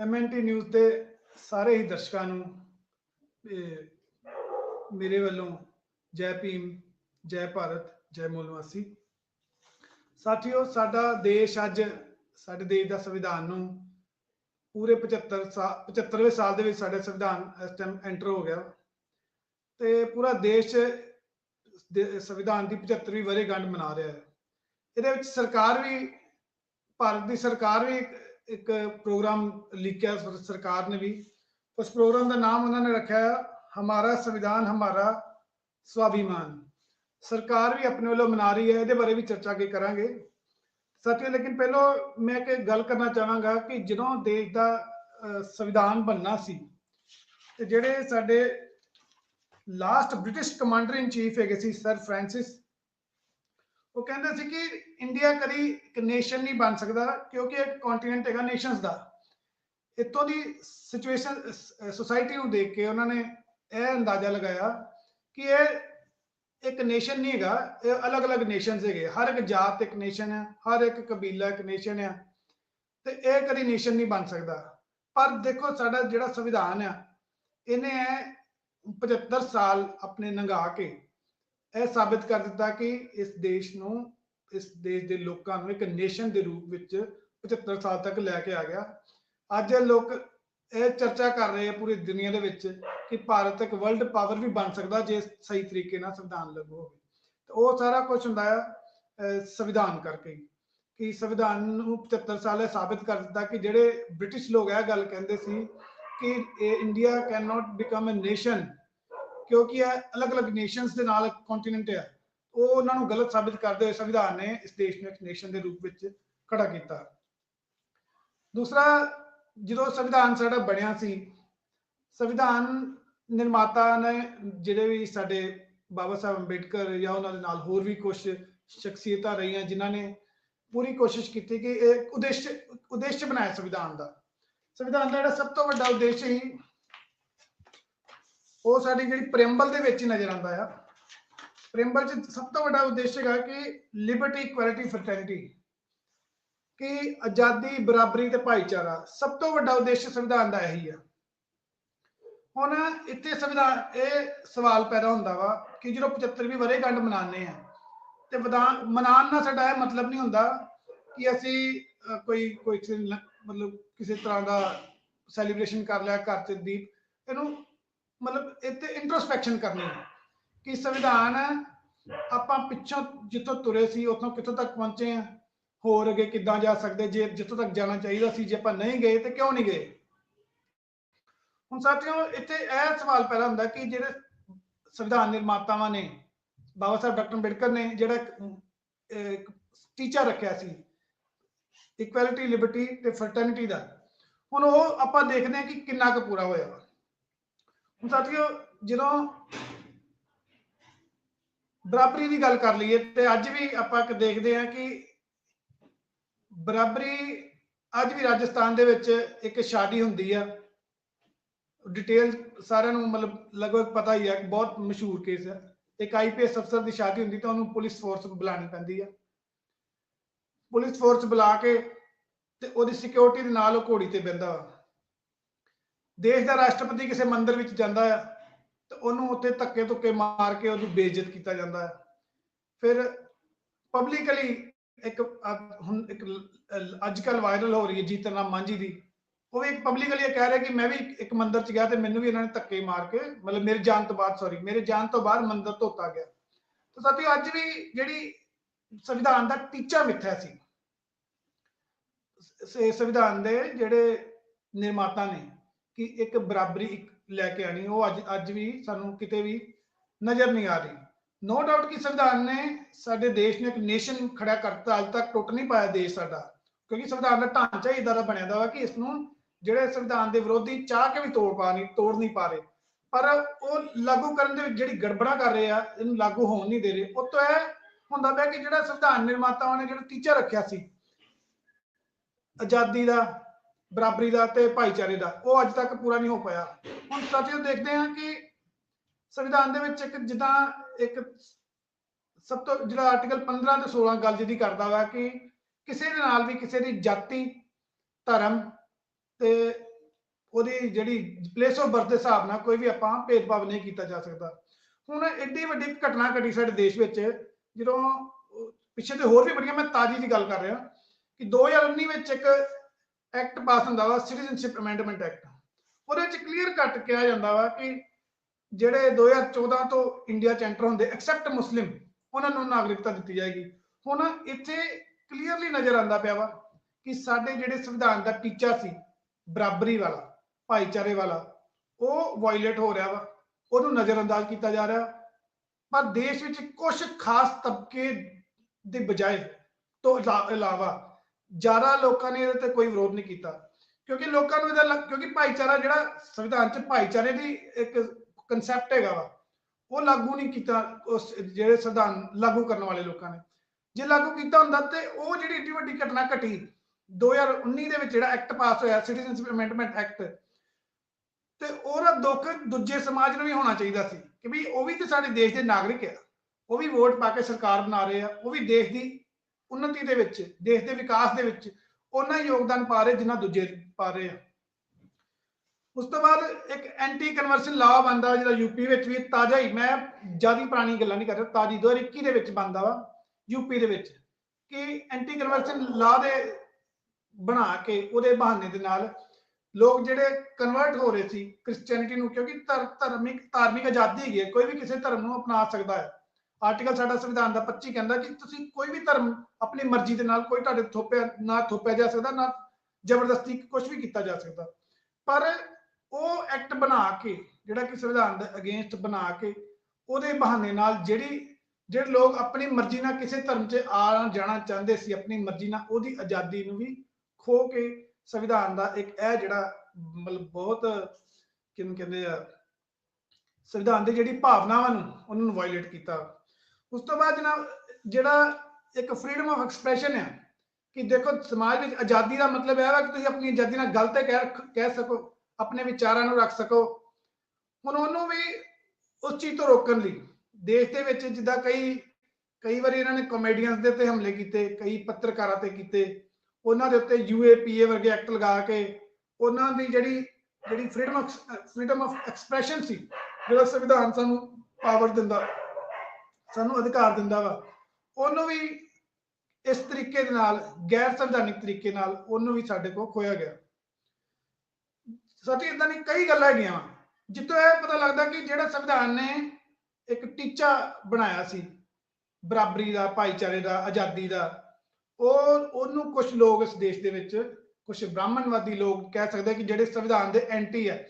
ਐਮਐਨਟੀ news ਦੇ ਸਾਰੇ ਹੀ ਦਰਸ਼ਕਾਂ ਨੂੰ ਇਹ ਮੇਰੇ ਵੱਲੋਂ ਜੈ ਭੀਮ, ਜੈ ਭਾਰਤ, ਜੈ ਮੂਲ ਸਾਥੀਓ, ਸਾਡਾ ਦੇਸ਼ ਅੱਜ ਸਾਡੇ ਦੇਸ਼ ਦਾ ਸੰਵਿਧਾਨ ਨੂੰ ਪੂਰੇ 75 ਸਾਲ 75ਵੇਂ ਸਾਲ ਦੇ ਵਿੱਚ ਸਾਡਾ ਸੰਵਿਧਾਨ ਇਸ ਟਾਈਮ ਐਂਟਰ ਹੋ ਗਿਆ। ਤੇ ਪੂਰਾ ਦੇਸ਼ ਦੇ- ਸੰਵਿਧਾਨ ਦੀ 75ਵੀਂ ਵਰ੍ਹੇਗੰਢ ਮਨਾ ਰਿਹਾ ਹੈ। ਇਹਦੇ ਵਿੱਚ ਸਰਕਾਰ ਵੀ, ਭਾਰਤ ਦੀ ਸਰਕਾਰ ਵੀ ਇੱਕ ਪ੍ਰੋਗਰਾਮ ਲਿਖਿਆ ਸਰਕਾਰ ਨੇ ਵੀ। ਉਸ ਪ੍ਰੋਗਰਾਮ ਦਾ ਨਾਮ ਉਹਨਾਂ ਨੇ ਰੱਖਿਆ, ਹਮਾਰਾ ਸੰਵਿਧਾਨ, ਹਮਾਰਾ ਸਵਾਭਿਮਾਨ। ਸਰਕਾਰ ਵੀ ਆਪਣੇ ਵੱਲੋਂ ਮਨਾ ਰਹੀ ਹੈ, ਇਹਦੇ ਬਾਰੇ ਵੀ ਚਰਚਾ ਕੇ ਕਰਾਂਗੇ। ਸਾਥੀਓ, ਲੇਕਿਨ ਪਹਿਲਾਂ ਮੈਂ ਇੱਕ ਗੱਲ ਕਰਨਾ ਚਾਹਾਂਗਾ ਕਿ ਜਦੋਂ ਦੇਸ਼ ਦਾ ਸੰਵਿਧਾਨ ਬਣਨਾ ਸੀ, ਤੇ ਜਿਹੜੇ ਸਾਡੇ last British commander in chief ਹੈਗੇ ਸੀ, ਸਰ ਫ੍ਰਾਂਸਿਸ ਉਹ ਕਹਿੰਦੇ ਸੀ ਕਿ ਇੰਡੀਆ ਕਦੀ ਇੱਕ ਨੇਸ਼ਨ ਨਹੀਂ ਬਣ ਸਕਦਾ, ਕਿਉਂਕਿ ਇੱਕ ਕੰਟੀਨੈਂਟ ਹੈਗਾ ਨੇਸ਼ਨਸ ਦਾ। ਇੱਥੋਂ ਦੀ ਸਿਚੁਏਸ਼ਨ ਸੋਸਾਇਟੀ ਨੂੰ ਦੇਖ ਕੇ ਉਹਨਾਂ ਨੇ ਇਹ ਅੰਦਾਜ਼ਾ ਲਗਾਇਆ ਕਿ ਇਹ ਇੱਕ ਨੇਸ਼ਨ ਨਹੀਂ ਹੈਗਾ, ਇਹ ਅਲੱਗ-ਅਲੱਗ ਨੇਸ਼ਨਸ ਹੈਗੇ ਹਰ ਇੱਕ ਜਾਤ ਇੱਕ ਨੇਸ਼ਨ ਹੈ ਹਰ ਇੱਕ ਕਬੀਲਾ ਇੱਕ ਨੇਸ਼ਨ ਹੈ ਤੇ ਇਹ ਕਦੀ ਨੇਸ਼ਨ ਨਹੀਂ ਬਣ ਸਕਦਾ। ਪਰ ਦੇਖੋ, ਸਾਡਾ ਜਿਹੜਾ ਸੰਵਿਧਾਨ ਆ, ਇਹਨੇ ਇਹ 75 ਸਾਲ ਆਪਣੇ ਨੰਗਾ ਕੇ ਇਹ ਸਾਬਿਤ ਕਰ ਦਿੱਤਾ ਕਿ ਇਸ ਦੇਸ਼ ਨੂੰ, ਇਸ ਦੇਸ਼ ਦੇ ਲੋਕਾਂ ਨੂੰ ਇੱਕ ਨੇਸ਼ਨ ਦੇ ਰੂਪ ਵਿੱਚ 75 ਸਾਲ ਤੱਕ ਲੈ ਕੇ ਆ ਗਿਆ। ਅੱਜ ਲੋਕ ਇਹ ਚਰਚਾ ਕਰ ਰਹੇ ਆ ਪੂਰੀ ਦੁਨੀਆ ਦੇ ਵਿੱਚ ਕਿ ਭਾਰਤ ਇੱਕ ਵਰਲਡ ਪਾਵਰ ਵੀ ਬਣ ਸਕਦਾ ਜੇ ਸਹੀ ਤਰੀਕੇ ਨਾਲ ਸੰਵਿਧਾਨ ਲਾਗੂ ਹੋਵੇ। ਤੇ ਉਹ ਸਾਰਾ ਕੁਝ ਹੁੰਦਾ ਹੈ ਸੰਵਿਧਾਨ ਕਰਕੇ। ਕਿ ਸੰਵਿਧਾਨ ਨੂੰ 75 ਸਾਲ ਇਹ ਸਾਬਿਤ ਕਰ ਦਿੱਤਾ ਕਿ ਜਿਹੜੇ ਬ੍ਰਿਟਿਸ਼ ਲੋਕ ਇਹ ਗੱਲ ਕਹਿੰਦੇ ਸੀ ਕਿ India cannot become a nation ਕਿਉਂਕਿ ਇਹ ਅਲੱਗ-ਅਲੱਗ ਨੇਸ਼ਨਸ ਦੇ ਨਾਲ ਕੰਟੀਨੈਂਟ ਹੈ ਉਹ ਉਹਨਾਂ ਨੂੰ ਗਲਤ ਸਾਬਿਤ ਕਰਦੇ ਹੋਏ ਸੰਵਿਧਾਨ ਨੇ ਇਸ ਦੇਸ਼ ਨੂੰ ਇੱਕ ਨੇਸ਼ਨ ਦੇ ਰੂਪ ਵਿੱਚ ਖੜਾ ਕੀਤਾ। ਦੂਸਰਾ, ਜਦੋਂ ਸੰਵਿਧਾਨ ਸਾਡਾ ਬਣਿਆ ਸੀ, ਸੰਵਿਧਾਨ ਨਿਰਮਾਤਾ ਨੇ ਜਿਹੜੇ ਵੀ ਸਾਡੇ ਬਾਬਾ ਸਾਹਿਬ ਅੰਬੇਡਕਰ ਜਾਂ ਉਹਨਾਂ ਦੇ ਨਾਲ ਹੋਰ ਵੀ ਕੁਝ ਸ਼ਖਸੀਅਤਾਂ ਰਹੀਆਂ ਜਿਨ੍ਹਾਂ ਨੇ ਪੂਰੀ ਕੋਸ਼ਿਸ਼ ਕੀਤੀ ਕਿ ਇਹ ਉਦੇਸ਼ ਉਦੇਸ਼ ਬਣਾਇਆ ਸੰਵਿਧਾਨ ਦਾ। ਸੰਵਿਧਾਨ ਦਾ ਜਿਹੜਾ ਸਭ ਤੋਂ ਵੱਡਾ ਉਦੇਸ਼ ਹੀ ਉਹ ਸਾਡੀ ਜਿਹੜੀ ਪ੍ਰੀਐਮਬਲ ਦੇ ਵਿੱਚ ਹੀ ਨਜ਼ਰ ਆਉਂਦਾ ਆ। ਪ੍ਰੀਐਮਬਲ ਚ ਸਭ ਤੋਂ ਵੱਡਾ ਉਦੇਸ਼ ਹੈਗਾ ਕਿ ਲਿਬਰਟੀ ਇਕੁਐਲਿਟੀ ਫਰਟਰਨਿਟੀ ਕਿ ਆਜ਼ਾਦੀ, ਬਰਾਬਰੀ ਤੇ ਭਾਈਚਾਰਾ ਸਭ ਤੋਂ ਵੱਡਾ ਉਦੇਸ਼ ਸੰਵਿਧਾਨ ਦਾ ਇਹੀ ਆ। ਹੁਣ ਇੱਥੇ ਸੰਵਿਧਾਨ, ਇਹ ਸਵਾਲ ਪੈਦਾ ਹੁੰਦਾ ਵਾ ਕਿ ਜਦੋਂ 75ਵੀਂ ਵਰ੍ਹੇਗੰਢ ਮਨਾਉਂਦੇ ਆ, ਤੇ ਵਿਧਾਨ, ਮਨਾਉਣ ਨਾਲ ਸਾਡਾ ਇਹ ਮਤਲਬ ਨਹੀਂ ਹੁੰਦਾ ਕਿ ਅਸੀਂ ਕੋਈ ਕੋਈ ਮਤਲਬ ਕਿਸੇ ਤਰ੍ਹਾਂ ਦਾ ਸੈਲੀਬ੍ਰੇਸ਼ਨ ਕਰ ਲਿਆ, ਘਰ ਚ ਦੀਪ। ਇਹਨੂੰ ਮਤਲਬ ਇੱਥੇ ਇੰਟਰੋਸਪੈਕਸ਼ਨ ਕਰਨੀ ਹੈ ਕਿ ਸੰਵਿਧਾਨ ਆਪਾਂ ਪਿੱਛੋਂ ਜਿੱਥੋਂ ਤੁਰੇ ਸੀ, ਉਥੋਂ ਕਿੱਥੋਂ ਤੱਕ ਪਹੁੰਚੇ ਆ ਹੋਰ ਅੱਗੇ ਕਿੱਦਾਂ ਜਾ ਸਕਦੇ, ਜੇ ਜਿੱਥੋਂ ਤੱਕ ਜਾਣਾ ਚਾਹੀਦਾ ਸੀ, ਜੇ ਆਪਾਂ ਨਹੀਂ ਗਏ ਤੇ ਕਿਉਂ ਨਹੀਂ ਗਏ ਹੁਣ ਸਾਥੀਓ, ਇੱਥੇ ਇਹ ਸਵਾਲ ਪੈਦਾ ਹੁੰਦਾ ਕਿ ਜਿਹੜੇ ਸੰਵਿਧਾਨ ਨਿਰਮਾਤਾਵਾਂ ਨੇ, ਬਾਬਾ ਸਾਹਿਬ ਡਾਕਟਰ ਅੰਬੇਡਕਰ ਨੇ, ਜਿਹੜਾ ਇੱਕ ਟੀਚਾ ਰੱਖਿਆ ਸੀ ਇਕੁਐਲਿਟੀ ਲਿਬਰਟੀ ਤੇ ਫਰਟਰਨਿਟੀ ਦਾ, ਹੁਣ ਉਹ ਆਪਾਂ ਦੇਖਦੇ ਹਾਂ ਕਿ ਕਿੰਨਾ ਕੁ ਪੂਰਾ ਹੋਇਆ ਵਾ। ਹੁਣ ਸਾਥੀਓ, ਜਦੋਂ ਬਰਾਬਰੀ ਦੀ ਗੱਲ ਕਰ ਲਈਏ, ਤੇ ਅੱਜ ਵੀ ਆਪਾਂ ਦੇਖਦੇ ਹਾਂ ਕਿ ਬਰਾਬਰੀ ਅੱਜ ਵੀ ਰਾਜਸਥਾਨ ਦੇ ਵਿੱਚ ਇੱਕ ਸ਼ਾਦੀ ਹੁੰਦੀ ਆ। ਡਿਟੇਲ ਸਾਰਿਆਂ ਨੂੰ ਮਤਲਬ ਲਗਭਗ ਪਤਾ ਹੀ ਹੈ ਬਹੁਤ ਮਸ਼ਹੂਰ ਕੇਸ ਹੈ ਇੱਕ ਆਈਪੀਐਸ ਅਫਸਰ ਦੀ ਸ਼ਾਦੀ ਹੁੰਦੀ, ਤਾਂ ਉਹਨੂੰ ਪੁਲਿਸ ਫੋਰਸ ਬੁਲਾਣੀ ਪੈਂਦੀ ਆ। ਪੁਲਿਸ ਫੋਰਸ ਬੁਲਾ ਕੇ ਤੇ ਉਹਦੀ ਸਿਕਿਉਰਿਟੀ ਦੇ ਨਾਲ ਉਹ ਘੋੜੀ ਤੇ ਬੈੰਦਾ ਵਾ। ਦੇਸ਼ ਦਾ ਰਾਸ਼ਟਰਪਤੀ ਕਿਸੇ ਮੰਦਿਰ ਵਿੱਚ ਜਾਂਦਾ ਹੈ ਤੇ ਉਹਨੂੰ ਉੱਥੇ ਧੱਕੇ ਧੁੱਕੇ ਮਾਰ ਕੇ ਉਹਨੂੰ ਬੇਇੱਜ਼ਤ ਕੀਤਾ ਜਾਂਦਾ ਹੈ ਫਿਰ ਪਬਲਿਕਲੀ ਇੱਕ ਹੁਣ ਇੱਕ ਅੱਜ ਕੱਲ ਵਾਇਰਲ ਹੋ ਰਹੀ ਹੈ ਜੀਤਨ ਰਾਮ ਮਾਂਝੀ ਦੀ। ਉਹ ਵੀ ਪਬਲਿਕਲੀ ਇਹ ਕਹਿ ਰਿਹਾ ਕਿ ਮੈਂ ਵੀ ਇੱਕ ਮੰਦਿਰ ਚ ਗਿਆ ਤੇ ਮੈਨੂੰ ਵੀ ਇਹਨਾਂ ਨੇ ਧੱਕੇ ਮਾਰ ਕੇ, ਮਤਲਬ ਮੇਰੇ ਜਾਣ ਤੋਂ ਬਾਅਦ ਸੌਰੀ ਮੇਰੇ ਜਾਣ ਤੋਂ ਬਾਅਦ ਮੰਦਿਰ ਧੋਤਾ ਗਿਆ। ਤੇ ਸਾਥੀਓ, ਅੱਜ ਵੀ ਜਿਹੜੀ ਸੰਵਿਧਾਨ ਦਾ ਟੀਚਾ ਮਿੱਥਿਆ ਸੀ, ਸੰਵਿਧਾਨ ਦੇ ਜਿਹੜੇ ਨਿਰਮਾਤਾ ਨੇ ਕਿ ਇੱਕ ਬਰਾਬਰੀ ਇੱਕ ਲੈ ਕੇ ਆਣੀ ਉਹ ਅੱਜ ਅੱਜ ਵੀ ਸਾਨੂੰ ਕਿਤੇ ਵੀ ਨਜ਼ਰ ਨਹੀਂ ਆ ਰਹੀ। ਨੋ ਡਾਊਟ ਕਿ ਸੰਵਿਧਾਨ ਨੇ ਸਾਡੇ ਦੇਸ਼ ਨੂੰ ਇੱਕ ਨੇਸ਼ਨ ਖੜਾ ਕਰਤਾ, ਅੱਜ ਤੱਕ ਟੁੱਟ ਨਹੀਂ ਪਾਇਆ ਦੇਸ਼ ਸਾਡਾ। ਕਿਉਂਕਿ ਸੰਵਿਧਾਨ ਦਾ ਢਾਂਚਾ ਹੀ ਇਦਾਂ ਦਾ ਬਣਿਆ ਦਾ ਵਾ ਕਿ ਇਸ ਨੂੰ ਜਿਹੜੇ ਸੰਵਿਧਾਨ ਦੇ ਵਿਰੋਧੀ ਚਾਹ ਕੇ ਵੀ ਤੋੜ ਪਾ ਨਹੀਂ, ਤੋੜ ਨਹੀਂ ਪਾ ਰਹੇ। ਪਰ ਉਹ ਲਾਗੂ ਕਰਨ ਦੇ ਵਿੱਚ ਜਿਹੜੀ ਗੜਬੜਾ ਕਰ ਰਹੇ ਆ, ਇਹਨੂੰ ਲਾਗੂ ਹੋਣ ਨਹੀਂ ਦੇ ਰਹੇ। ਉਹ ਤੋਂ ਇਹ ਹੁੰਦਾ ਪਿਆ ਕਿ ਜਿਹੜਾ ਸੰਵਿਧਾਨ ਨਿਰਮਾਤਾਵਾਂ ਨੇ ਜਿਹੜਾ ਟੀਚਾ ਰੱਖਿਆ ਸੀ, ਆਜ਼ਾਦੀ ਦਾ ਬਰਾਬਰੀ ਦਾ ਤੇ ਭਾਈਚਾਰੇ ਦਾ, ਉਹ ਅੱਜ ਤੱਕ ਪੂਰਾ ਨਹੀਂ ਹੋ ਪਾਇਆ। ਹੁਣ ਸਾਥੀਓ ਦੇਖਦੇ ਹਾਂ ਕਿ ਸੰਵਿਧਾਨ ਦੇ ਵਿੱਚ ਇੱਕ ਜਿੱਦਾਂ ਇੱਕ ਸਭ ਤੋਂ ਜਿਹੜਾ ਆਰਟੀਕਲ 15 ਤੇ 16 ਗੱਲ ਜਿਹਦੀ ਕਰਦਾ ਵਾ ਕਿ ਕਿਸੇ ਦੇ ਨਾਲ ਵੀ ਕਿਸੇ ਦੀ ਜਾਤੀ, ਧਰਮ ਤੇ ਉਹਦੀ ਜਿਹੜੀ ਪਲੇਸ ਆਫ ਬਰਥ ਦੇ ਹਿਸਾਬ ਨਾਲ ਕੋਈ ਵੀ ਆਪਾਂ ਭੇਦਭਾਵ ਨਹੀਂ ਕੀਤਾ ਜਾ ਸਕਦਾ। ਹੁਣ ਐਡੀ ਵੱਡੀ ਘਟਨਾ ਘਟੀ ਸਾਡੇ ਦੇਸ਼ ਵਿੱਚ, ਜਦੋਂ ਪਿੱਛੇ ਤੇ ਹੋਰ ਵੀ ਬੜੀਆਂ ਮੈਂ ਤਾਜੀ ਦੀ ਗੱਲ ਕਰ ਰਿਹਾ ਕਿ 2019 ਵਿੱਚ ਇੱਕ ਐਕਟ ਪਾਸ ਹੁੰਦਾ ਵਾ ਸਿਟੀਜ਼ਨਸ਼ਿਪ ਅਮੈਂਡਮੈਂਟ ਐਕਟ ਉਹਦੇ ਵਿੱਚ ਕਲੀਅਰ ਕੱਟ ਕਿਹਾ ਜਾਂਦਾ ਵਾ ਕਿ ਜਿਹੜੇ 2014 ਤੋਂ ਇੰਡੀਆ ਚ ਐਂਟਰ ਹੁੰਦੇ ਐਕਸੈਪਟ ਮੁਸਲਿਮ ਉਹਨਾਂ ਨੂੰ ਨਾਗਰਿਕਤਾ ਦਿੱਤੀ ਜਾਏਗੀ। ਹੁਣ ਇੱਥੇ ਕਲੀਅਰਲੀ ਨਜ਼ਰ ਆਉਂਦਾ ਪਿਆ ਵਾ ਕਿ ਸਾਡੇ ਜਿਹੜੇ ਸੰਵਿਧਾਨ ਦਾ ਟੀਚਾ ਸੀ, ਬਰਾਬਰੀ ਵਾਲਾ, ਭਾਈਚਾਰੇ ਵਾਲਾ, ਉਹ ਵਾਇਲੇਟ ਹੋ ਰਿਹਾ ਵਾ। ਉਹਨੂੰ ਨਜ਼ਰਅੰਦਾਜ਼ ਕੀਤਾ ਜਾ ਰਿਹਾ। ਪਰ ਦੇਸ਼ ਵਿੱਚ ਕੁਝ ਖਾਸ ਤਬਕੇ ਦੇ ਬਜਾਏ ਤੋਂ ਇਲਾ- ਇਲਾਵਾ ਜ਼ਿਆਦਾ ਲੋਕਾਂ ਨੇ ਇਹਦੇ ਤੇ ਕੋਈ ਵਿਰੋਧ ਨਹੀਂ ਕੀਤਾ। ਕਿਉਂਕਿ ਲੋਕਾਂ ਨੂੰ ਇਹਦਾ ਲੱਗ- ਕਿਉਂਕਿ ਭਾਈਚਾਰਾ ਜਿਹੜਾ ਸੰਵਿਧਾਨ 'ਚ ਭਾਈਚਾਰੇ ਦੀ ਇੱਕ ਕਨਸੈਪਟ ਹੈਗਾ ਵਾ, ਉਹ ਲਾਗੂ ਨਹੀਂ ਕੀਤਾ ਉਸ ਜਿਹੜੇ ਸੰਵਿਧਾਨ ਲਾਗੂ ਕਰਨ ਵਾਲੇ ਲੋਕਾਂ ਨੇ। ਜੇ ਲਾਗੂ ਕੀਤਾ ਹੁੰਦਾ ਤੇ ਉਹ ਜਿਹੜੀ ਏਡੀ ਵੱਡੀ ਘਟਨਾ ਘਟੀ 2019 ਦੇ ਵਿੱਚ ਜਿਹੜਾ ਐਕਟ ਪਾਸ ਹੋਇਆ ਸਿਟੀਜ਼ਨਸ਼ਿਪ ਅਮੈਂਡਮੈਂਟ ਐਕਟ ਤੇ ਉਹਦਾ ਦੁੱਖ ਦੂਜੇ ਸਮਾਜ ਨੂੰ ਵੀ ਹੋਣਾ ਚਾਹੀਦਾ ਸੀ ਕਿ ਵੀ ਉਹ ਵੀ ਤੇ ਸਾਡੇ ਦੇਸ਼ ਦੇ ਨਾਗਰਿਕ ਆ। ਉਹ ਵੀ ਵੋਟ ਪਾ ਕੇ ਸਰਕਾਰ ਬਣਾ ਰਹੇ ਆ, ਉਹ ਵੀ ਦੇਸ਼ ਦੀ ਉન્નਤੀ ਦੇ ਵਿੱਚ, ਦੇਸ਼ ਦੇ ਵਿਕਾਸ ਦੇ ਵਿੱਚ ਉਹਨਾਂ ਯੋਗਦਾਨ ਪਾ ਰਹੇ ਜਿੰਨਾ ਦੂਜੇ ਪਾ ਰਹੇ ਆ। ਉਸ ਤੋਂ ਬਾਅਦ ਇੱਕ ਐਂਟੀ ਕਨਵਰਸ਼ਨ ਲਾਅ ਬੰਦਾ ਜਿਹੜਾ ਯੂਪੀ ਵਿੱਚ ਵੀ ਤਾਜ਼ਾ ਹੀ, ਮੈਂ ਜ਼ਿਆਦਾ ਪੁਰਾਣੀ ਗੱਲਾਂ ਨਹੀਂ ਕਰ ਰਿਹਾ, ਤਾਜ਼ੀ 2021 ਦੇ ਵਿੱਚ ਬੰਦਾ ਵਾ ਯੂਪੀ ਦੇ ਵਿੱਚ ਕਿ ਐਂਟੀ ਕਨਵਰਸ਼ਨ ਲਾਅ ਦੇ ਬਣਾ ਕੇ ਉਹਦੇ ਬਹਾਨੇ ਦੇ ਨਾਲ ਲੋਕ ਜਿਹੜੇ ਕਨਵਰਟ ਹੋ ਰਹੇ ਸੀ ਕ੍ਰਿਸਚੀਅਨਿਟੀ ਨੂੰ, ਕਿਉਂਕਿ ਧਰ ਧਰਮਿਕ ਧਾਰਮਿਕ ਆਜ਼ਾਦੀ ਹੈਗੀ ਹੈ, ਕੋਈ ਵੀ ਕਿਸੇ ਧਰਮ ਨੂੰ ਅਪਣਾ ਸਕਦਾ ਹੈ। ਆਰਟੀਕਲ ਸਾਡਾ ਸੰਵਿਧਾਨ ਦਾ 25 ਕਹਿੰਦਾ ਕਿ ਤੁਸੀਂ ਕੋਈ ਵੀ ਧਰਮ ਆਪਣੀ ਮਰਜ਼ੀ ਦੇ ਨਾਲ ਕੋਈ ਤੁਹਾਡੇ ਥੋਪਿਆ, ਨਾ ਥੋਪਿਆ ਜਾ ਸਕਦਾ, ਨਾ ਜ਼ਬਰਦਸਤੀ ਕੁਝ ਵੀ ਕੀਤਾ ਜਾ ਸਕਦਾ। ਪਰ ਉਹ ਐਕਟ ਬਣਾ ਕੇ, ਜਿਹੜਾ ਕਿ ਸੰਵਿਧਾਨ ਦੇ ਅਗੇਂਸਟ ਬਣਾ ਕੇ, ਉਹਦੇ ਬਹਾਨੇ ਨਾਲ ਜਿਹੜੀ, ਜਿਹੜੇ ਲੋਕ ਆਪਣੀ ਮਰਜ਼ੀ ਨਾਲ ਕਿਸੇ ਧਰਮ 'ਚ ਆ ਜਾਣਾ ਚਾਹੁੰਦੇ ਸੀ, ਆਪਣੀ ਮਰਜ਼ੀ ਨਾਲ ਉਹਦੀ ਆਜ਼ਾਦੀ ਨੂੰ ਵੀ ਖੋ ਕੇ ਸੰਵਿਧਾਨ ਦਾ ਇੱਕ ਇਹ ਜਿਹੜਾ ਮਤਲਬ ਬਹੁਤ ਕਿਹਨੂੰ ਕਹਿੰਦੇ ਆ, ਸੰਵਿਧਾਨ ਦੀ ਜਿਹੜੀ ਭਾਵਨਾਵਾਂ ਨੂੰ ਉਹਨਾਂ ਨੂੰ ਵਾਇਲੇਟ ਕੀਤਾ। ਉਸ ਤੋਂ ਬਾਅਦ ਜਨਾਬ, ਜਿਹੜਾ ਇੱਕ ਫਰੀडम ਆਫ ਐਕਸਪ੍ਰੈਸ਼ਨ ਹੈ ਕਿ ਦੇਖੋ ਸਮਾਜ ਵਿੱਚ ਆਜ਼ਾਦੀ ਦਾ ਮਤਲਬ ਇਹ ਹੈ ਕਿ ਤੁਸੀਂ ਆਪਣੀ ਆਜ਼ਾਦੀ ਨਾਲ ਗਲਤ ਕਹਿ ਸਕੋ, ਆਪਣੇ ਵਿਚਾਰਾਂ ਨੂੰ ਰੱਖ ਸਕੋ। ਹੁਣ ਉਹਨੂੰ ਵੀ ਉਸ ਚੀਜ਼ ਤੋਂ ਰੋਕਣ ਲਈ, ਦੇਸ਼ ਦੇ ਵਿੱਚ ਜਿੱਦਾਂ ਕਈ ਕਈ ਵਾਰੀ ਇਹਨਾਂ ਨੇ ਕਾਮੇਡੀਅਨਸ ਦੇ ਉੱਤੇ ਹਮਲੇ ਕੀਤੇ, ਕਈ ਪੱਤਰਕਾਰਾਂ ਤੇ ਕੀਤੇ, ਉਹਨਾਂ ਦੇ ਉੱਤੇ ਯੂਏਪੀਏ ਵਰਗੇ ਐਕਟ ਲਗਾ ਕੇ, ਉਹਨਾਂ ਦੀ ਜਿਹੜੀ ਜਿਹੜੀ ਫਰੀडम ਫਰੀडम ਆਫ ਐਕਸਪ੍ਰੈਸ਼ਨ ਸੀ, ਜਿਹੜਾ ਸੰਵਿਧਾਨ ਸਾਨੂੰ ਪਾਵਰ ਦਿੰਦਾ। ਸਾਨੂੰ ਅਧਿਕਾਰ ਦਿੰਦਾ ਵਾ। ਉਹਨੂੰ ਵੀ ਇਸ ਤਰੀਕੇ ਦੇ ਨਾਲ ਗੈਰ ਸੰਵਿਧਾਨਿਕ ਤਰੀਕੇ ਨਾਲ ਉਹਨੂੰ ਵੀ ਸਾਡੇ ਕੋਲ ਖੋਇਆ ਗਿਆ। ਸਾਥੀ ਇਦਾਂ ਦੀ ਕਈ ਗੱਲਾਂ ਹੈਗੀਆਂ ਵਾਂ, ਇਹ ਪਤਾ ਲੱਗਦਾ ਕਿ ਜਿਹੜਾ ਸੰਵਿਧਾਨ ਨੇ ਇੱਕ ਟੀਚਾ ਬਣਾਇਆ ਸੀ ਬਰਾਬਰੀ ਦਾ ਭਾਈਚਾਰੇ ਦਾ ਆਜ਼ਾਦੀ ਦਾ ਉਹ ਉਹਨੂੰ ਕੁਝ ਲੋਕ ਇਸ ਦੇਸ਼ ਦੇ ਵਿੱਚ ਕੁਝ ਬ੍ਰਾਹਮਣਵਾਦੀ ਲੋਕ ਕਹਿ ਸਕਦੇ ਕਿ ਜਿਹੜੇ ਸੰਵਿਧਾਨ ਦੇ ਐਂਟੀ ਹੈ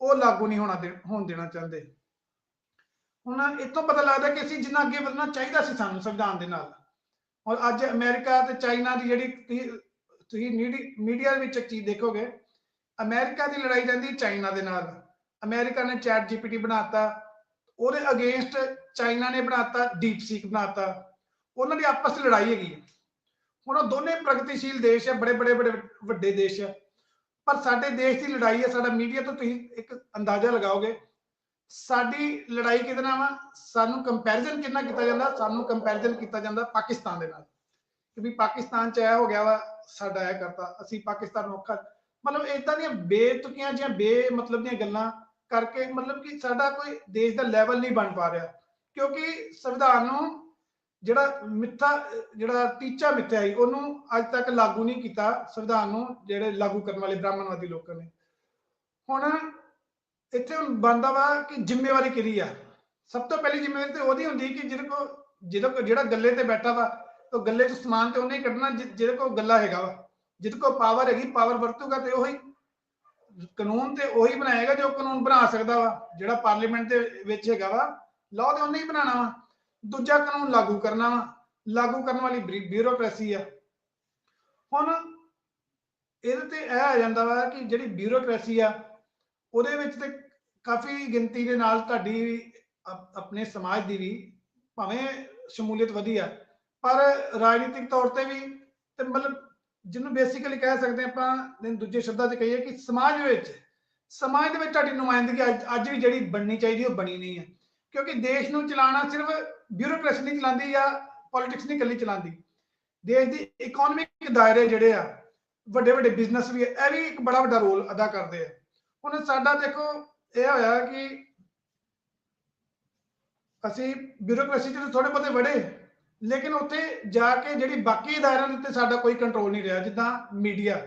ਉਹ ਲਾਗੂ ਨਹੀਂ ਹੋਣਾ ਹੋਣ ਦੇਣਾ ਚਾਹੁੰਦੇ। ਹੁਣ ਇਤੋਂ ਪਤਾ ਲੱਗਦਾ ਕਿ ਅਸੀਂ ਜਿੰਨਾ ਅੱਗੇ ਵਧਣਾ ਚਾਹੀਦਾ ਸੀ ਸਾਨੂੰ ਸੰਵਿਧਾਨ ਦੇ ਨਾਲ। ਔਰ ਅੱਜ ਅਮਰੀਕਾ ਤੇ ਚਾਈਨਾ ਦੀ ਜਿਹੜੀ ਤੁਸੀਂ- ਤੁਸੀਂ ਮੀਡੀਆ ਵਿੱਚ ਇੱਕ ਚੀਜ਼ ਦੇਖੋਗੇ, ਅਮਰੀਕਾ ਦੀ ਲੜਾਈ ਰਹਿੰਦੀ ਚਾਈਨਾ ਦੇ ਨਾਲ। ਅਮਰੀਕਾ ਨੇ ਚੈਟ ਜੀਪੀਟੀ ਬਣਾਤਾ, ਉਹਦੇ ਅਗੇਂਸਟ ਚਾਈਨਾ ਨੇ ਬਣਾਤਾ ਡੀਪ ਸੀਕ ਬਣਾਤਾ। ਉਹਨਾਂ ਦੀ ਆਪਸ ਵਿੱਚ ਲੜਾਈ ਹੈਗੀ ਹੈ। ਹੁਣ ਉਹ ਦੋਨੇ ਪ੍ਰਗਤੀਸ਼ੀਲ ਦੇਸ਼ ਹੈ, ਬੜੇ ਬੜੇ ਬੜੇ ਵੱਡੇ ਦੇਸ਼ ਹੈ। ਪਰ ਸਾਡੇ ਦੇਸ਼ ਦੀ ਲੜਾਈ ਹੈ, ਸਾਡਾ ਮੀਡੀਆ ਤੋਂ ਤੁਸੀਂ ਇੱਕ ਅੰਦਾਜ਼ਾ ਲਗਾਓਗੇ ਸਾਡੀ ਲੜਾਈ ਕਿਹਦੇ ਨਾਲ ਵਾ? ਸਾਨੂੰ ਕੰਪੈਰੀਜ਼ਨ ਕਿੰਨਾ ਕੀਤਾ ਜਾਂਦਾ? ਸਾਨੂੰ ਕੰਪੈਰੀਜ਼ਨ ਕੀਤਾ ਜਾਂਦਾ ਪਾਕਿਸਤਾਨ ਦੇ ਨਾਲ। ਕਿ ਵੀ ਪਾਕਿਸਤਾਨ ਚ ਇਹ ਹੋ ਗਿਆ ਵਾ, ਸਾਡਾ ਇਹ ਕਰਤਾ, ਅਸੀਂ ਪਾਕਿਸਤਾਨ ਨੂੰ ਔਖਾ ਮਤਲਬ ਇਦਾਂ ਦੀਆਂ ਬੇਤੁਕੀਆਂ ਜਾਂ ਬੇ ਮਤਲਬ ਦੀਆਂ ਗੱਲਾਂ ਕਰਕੇ ਮਤਲਬ ਕਿ ਸਾਡਾ ਕੋਈ ਦੇਸ਼ ਦਾ ਲੈਵਲ ਨਹੀਂ ਬਣ ਪਾ ਰਿਹਾ। ਕਿਉਂਕਿ ਸੰਵਿਧਾਨ ਨੂੰ ਜਿਹੜਾ ਮਿੱਥਾ, ਜਿਹੜਾ ਟੀਚਾ ਮਿੱਥਿਆ ਸੀ, ਉਹਨੂੰ ਅੱਜ ਤੱਕ ਲਾਗੂ ਨਹੀਂ ਕੀਤਾ ਸੰਵਿਧਾਨ ਨੂੰ, ਜਿਹੜੇ ਲਾਗੂ ਕਰਨ ਵਾਲੇ ਬ੍ਰਾਹਮਣਵਾਦੀ ਲੋਕਾਂ ਨੇ। ਹੁਣ ਇੱਥੇ ਹੁਣ ਬੰਦਾ ਵਾ ਕਿ ਜ਼ਿੰਮੇਵਾਰੀ ਕਿਹਦੀ ਆ? ਸਭ ਤੋਂ ਪਹਿਲੀ ਜ਼ਿੰਮੇਵਾਰੀ ਤੇ ਉਹਦੀ ਹੁੰਦੀ ਕਿ ਜਿਹਦੇ ਕੋ ਜਿਹਦੇ ਕੋ ਜਿਹੜਾ ਗੱਲੇ ਤੇ ਬੈਠਾ ਵਾ ਉਹ ਗੱਲੇ 'ਚ ਸਮਾਨ ਤੇ ਉਹਨੇ ਹੀ ਕੱਢਣਾ, ਜਿ- ਜਿਹਦੇ ਕੋ ਗੱਲਾ ਹੈਗਾ ਵਾ। ਜਿਹਦੇ ਕੋ ਪਾਵਰ ਹੈਗੀ ਪਾਵਰ ਵਰਤੂਗਾ ਤੇ ਉਹੀ ਕਾਨੂੰਨ ਤੇ ਉਹੀ ਬਣਾਏਗਾ ਜੋ ਕਾਨੂੰਨ ਬਣਾ ਸਕਦਾ ਵਾ, ਜਿਹੜਾ ਪਾਰਲੀਮੈਂਟ ਦੇ ਵਿੱਚ ਹੈਗਾ ਵਾ। ਲਾਅ ਤੇ ਉਹਨੇ ਹੀ ਬਣਾਉਣਾ ਵਾ। ਦੂਜਾ ਕਾਨੂੰਨ ਲਾਗੂ ਕਰਨਾ ਵਾ। ਲਾਗੂ ਕਰਨ ਵਾਲੀ ਬਿਊ- ਬਿਊਰੋਕ੍ਰੇਸੀ ਆ। ਹੁਣ ਇਹਦੇ ਤੇ ਇਹ ਆ ਜਾਂਦਾ ਵਾ ਕਿ ਜਿਹੜੀ ਬਿਊਰੋਕ੍ਰੇਸੀ ਆ ਉਹਦੇ ਵਿੱਚ ਤੇ ਕਾਫੀ ਗਿਣਤੀ ਦੇ ਨਾਲ ਤੁਹਾਡੀ ਆਪਣੇ ਸਮਾਜ ਦੀ ਵੀ ਭਾਵੇਂ ਸ਼ਮੂਲੀਅਤ ਵਧੀ ਆ, ਪਰ ਰਾਜਨੀਤਿਕ ਤੌਰ ਤੇ ਵੀ ਤੇ ਮਤਲਬ ਜਿਹਨੂੰ ਬੇਸਿਕਲੀ ਕਹਿ ਸਕਦੇ ਆਪਾਂ ਨਹੀਂ ਦੂਜੇ ਸ਼ਬਦਾਂ 'ਚ ਕਹੀਏ ਕਿ ਸਮਾਜ ਵਿੱਚ, ਸਮਾਜ ਦੇ ਵਿੱਚ ਤੁਹਾਡੀ ਨੁਮਾਇੰਦਗੀ ਅੱਜ ਅੱਜ ਵੀ ਜਿਹੜੀ ਬਣਨੀ ਚਾਹੀਦੀ ਉਹ ਬਣੀ ਨਹੀਂ ਹੈ ਕਿਉਂਕਿ ਦੇਸ਼ ਨੂੰ ਚਲਾਉਣਾ ਸਿਰਫ ਬਿਊਰੋਕ੍ਰੇਸੀ ਨਹੀਂ ਚਲਾਉਂਦੀ ਜਾਂ ਪੋਲਿਟਿਕਸ ਨਹੀਂ ਇਕੱਲੀ ਚਲਾਉਂਦੀ। ਦੇਸ਼ ਦੀ ਇਕਨੋਮਿਕ ਦਾਇਰੇ ਜਿਹੜੇ ਆ ਵੱਡੇ ਵੱਡੇ ਬਿਜ਼ਨਸ ਵੀ ਇਹ ਵੀ ਇੱਕ ਬੜਾ ਵੱਡਾ ਰੋਲ ਅਦਾ ਕਰਦੇ ਆ। ਹੁਣ ਸਾਡਾ ਦੇਖੋ, ਇਹ ਹੋਇਆ ਕਿ ਅਸੀਂ ਬਿਊਰੋਕ੍ਰੇਸੀ ਚ ਥੋੜੇ ਬਹੁਤੇ ਵੜੇ, ਲੇਕਿਨ ਉੱਥੇ ਜਾ ਕੇ ਜਿਹੜੀ ਬਾਕੀ ਅਦਾਰਿਆਂ ਦੇ ਉੱਤੇ ਸਾਡਾ ਕੋਈ ਕੰਟਰੋਲ ਨਹੀਂ ਰਿਹਾ, ਜਿੱਦਾਂ ਮੀਡੀਆ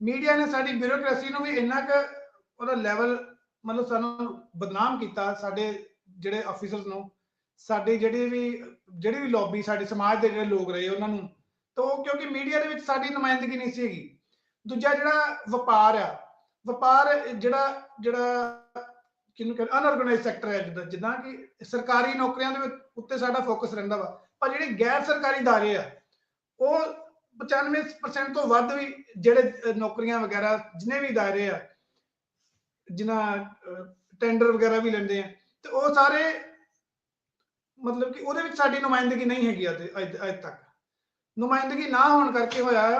ਮੀਡੀਆ ਨੇ ਸਾਡੀ ਬਿਊਰੋਕ੍ਰੇਸੀ ਨੂੰ ਵੀ ਇੰਨਾ ਕੁ ਉਹਦਾ ਲੈਵਲ ਮਤਲਬ ਸਾਨੂੰ ਬਦਨਾਮ ਕੀਤਾ, ਸਾਡੇ ਜਿਹੜੇ ਆਫੀਸਰਸ ਨੂੰ, ਸਾਡੀ ਜਿਹੜੀ ਵੀ ਜਿਹੜੀ ਵੀ ਲੌਬੀ ਸਾਡੇ ਸਮਾਜ ਦੇ ਜਿਹੜੇ ਲੋਕ ਰਹੇ ਉਹਨਾਂ ਨੂੰ, ਤਾਂ ਉਹ ਕਿਉਂਕਿ ਮੀਡੀਆ ਦੇ ਵਿੱਚ ਸਾਡੀ ਨੁਮਾਇੰਦਗੀ ਨਹੀਂ ਸੀਗੀ ਦੂਜਾ ਜਿਹੜਾ ਵਪਾਰ ਆ ਵਪਾਰ ਜਿਹੜਾ ਜਿਹੜਾ ਕਿਹਨੂੰ ਕਹਿੰਦੇ ਅਨਆਰਗੇਨਾਈਜ਼ ਸੈਕਟਰ ਹੈ ਜਿੱਦਾਂ ਜਿੱਦਾਂ ਕਿ ਸਰਕਾਰੀ ਨੌਕਰੀਆਂ ਦੇ ਉੱਤੇ ਸਾਡਾ ਫੋਕਸ ਰਹਿੰਦਾ ਵਾ। ਪਰ ਜਿਹੜੇ ਗੈਰ ਸਰਕਾਰੀ ਦਾਰੇ ਆ, ਉਹ 95% ਤੋਂ ਵੱਧ ਵੀ ਜਿਹੜੇ ਨੌਕਰੀਆਂ ਵਗੈਰਾ, ਜਿੰਨੇ ਵੀ ਦਾਇਰੇ ਆ ਜਿਨ੍ਹਾਂ ਟੈਂਡਰ ਵਗੈਰਾ ਵੀ ਲੈਂਦੇ ਆ, ਤੇ ਉਹ ਸਾਰੇ ਮਤਲਬ ਕਿ ਉਹਦੇ ਵਿੱਚ ਸਾਡੀ ਨੁਮਾਇੰਦਗੀ ਨਹੀਂ ਹੈਗੀ ਅੱਜ ਅੱਜ ਤੱਕ। ਨੁਮਾਇੰਦਗੀ ਨਾ ਹੋਣ ਕਰਕੇ ਹੋਇਆ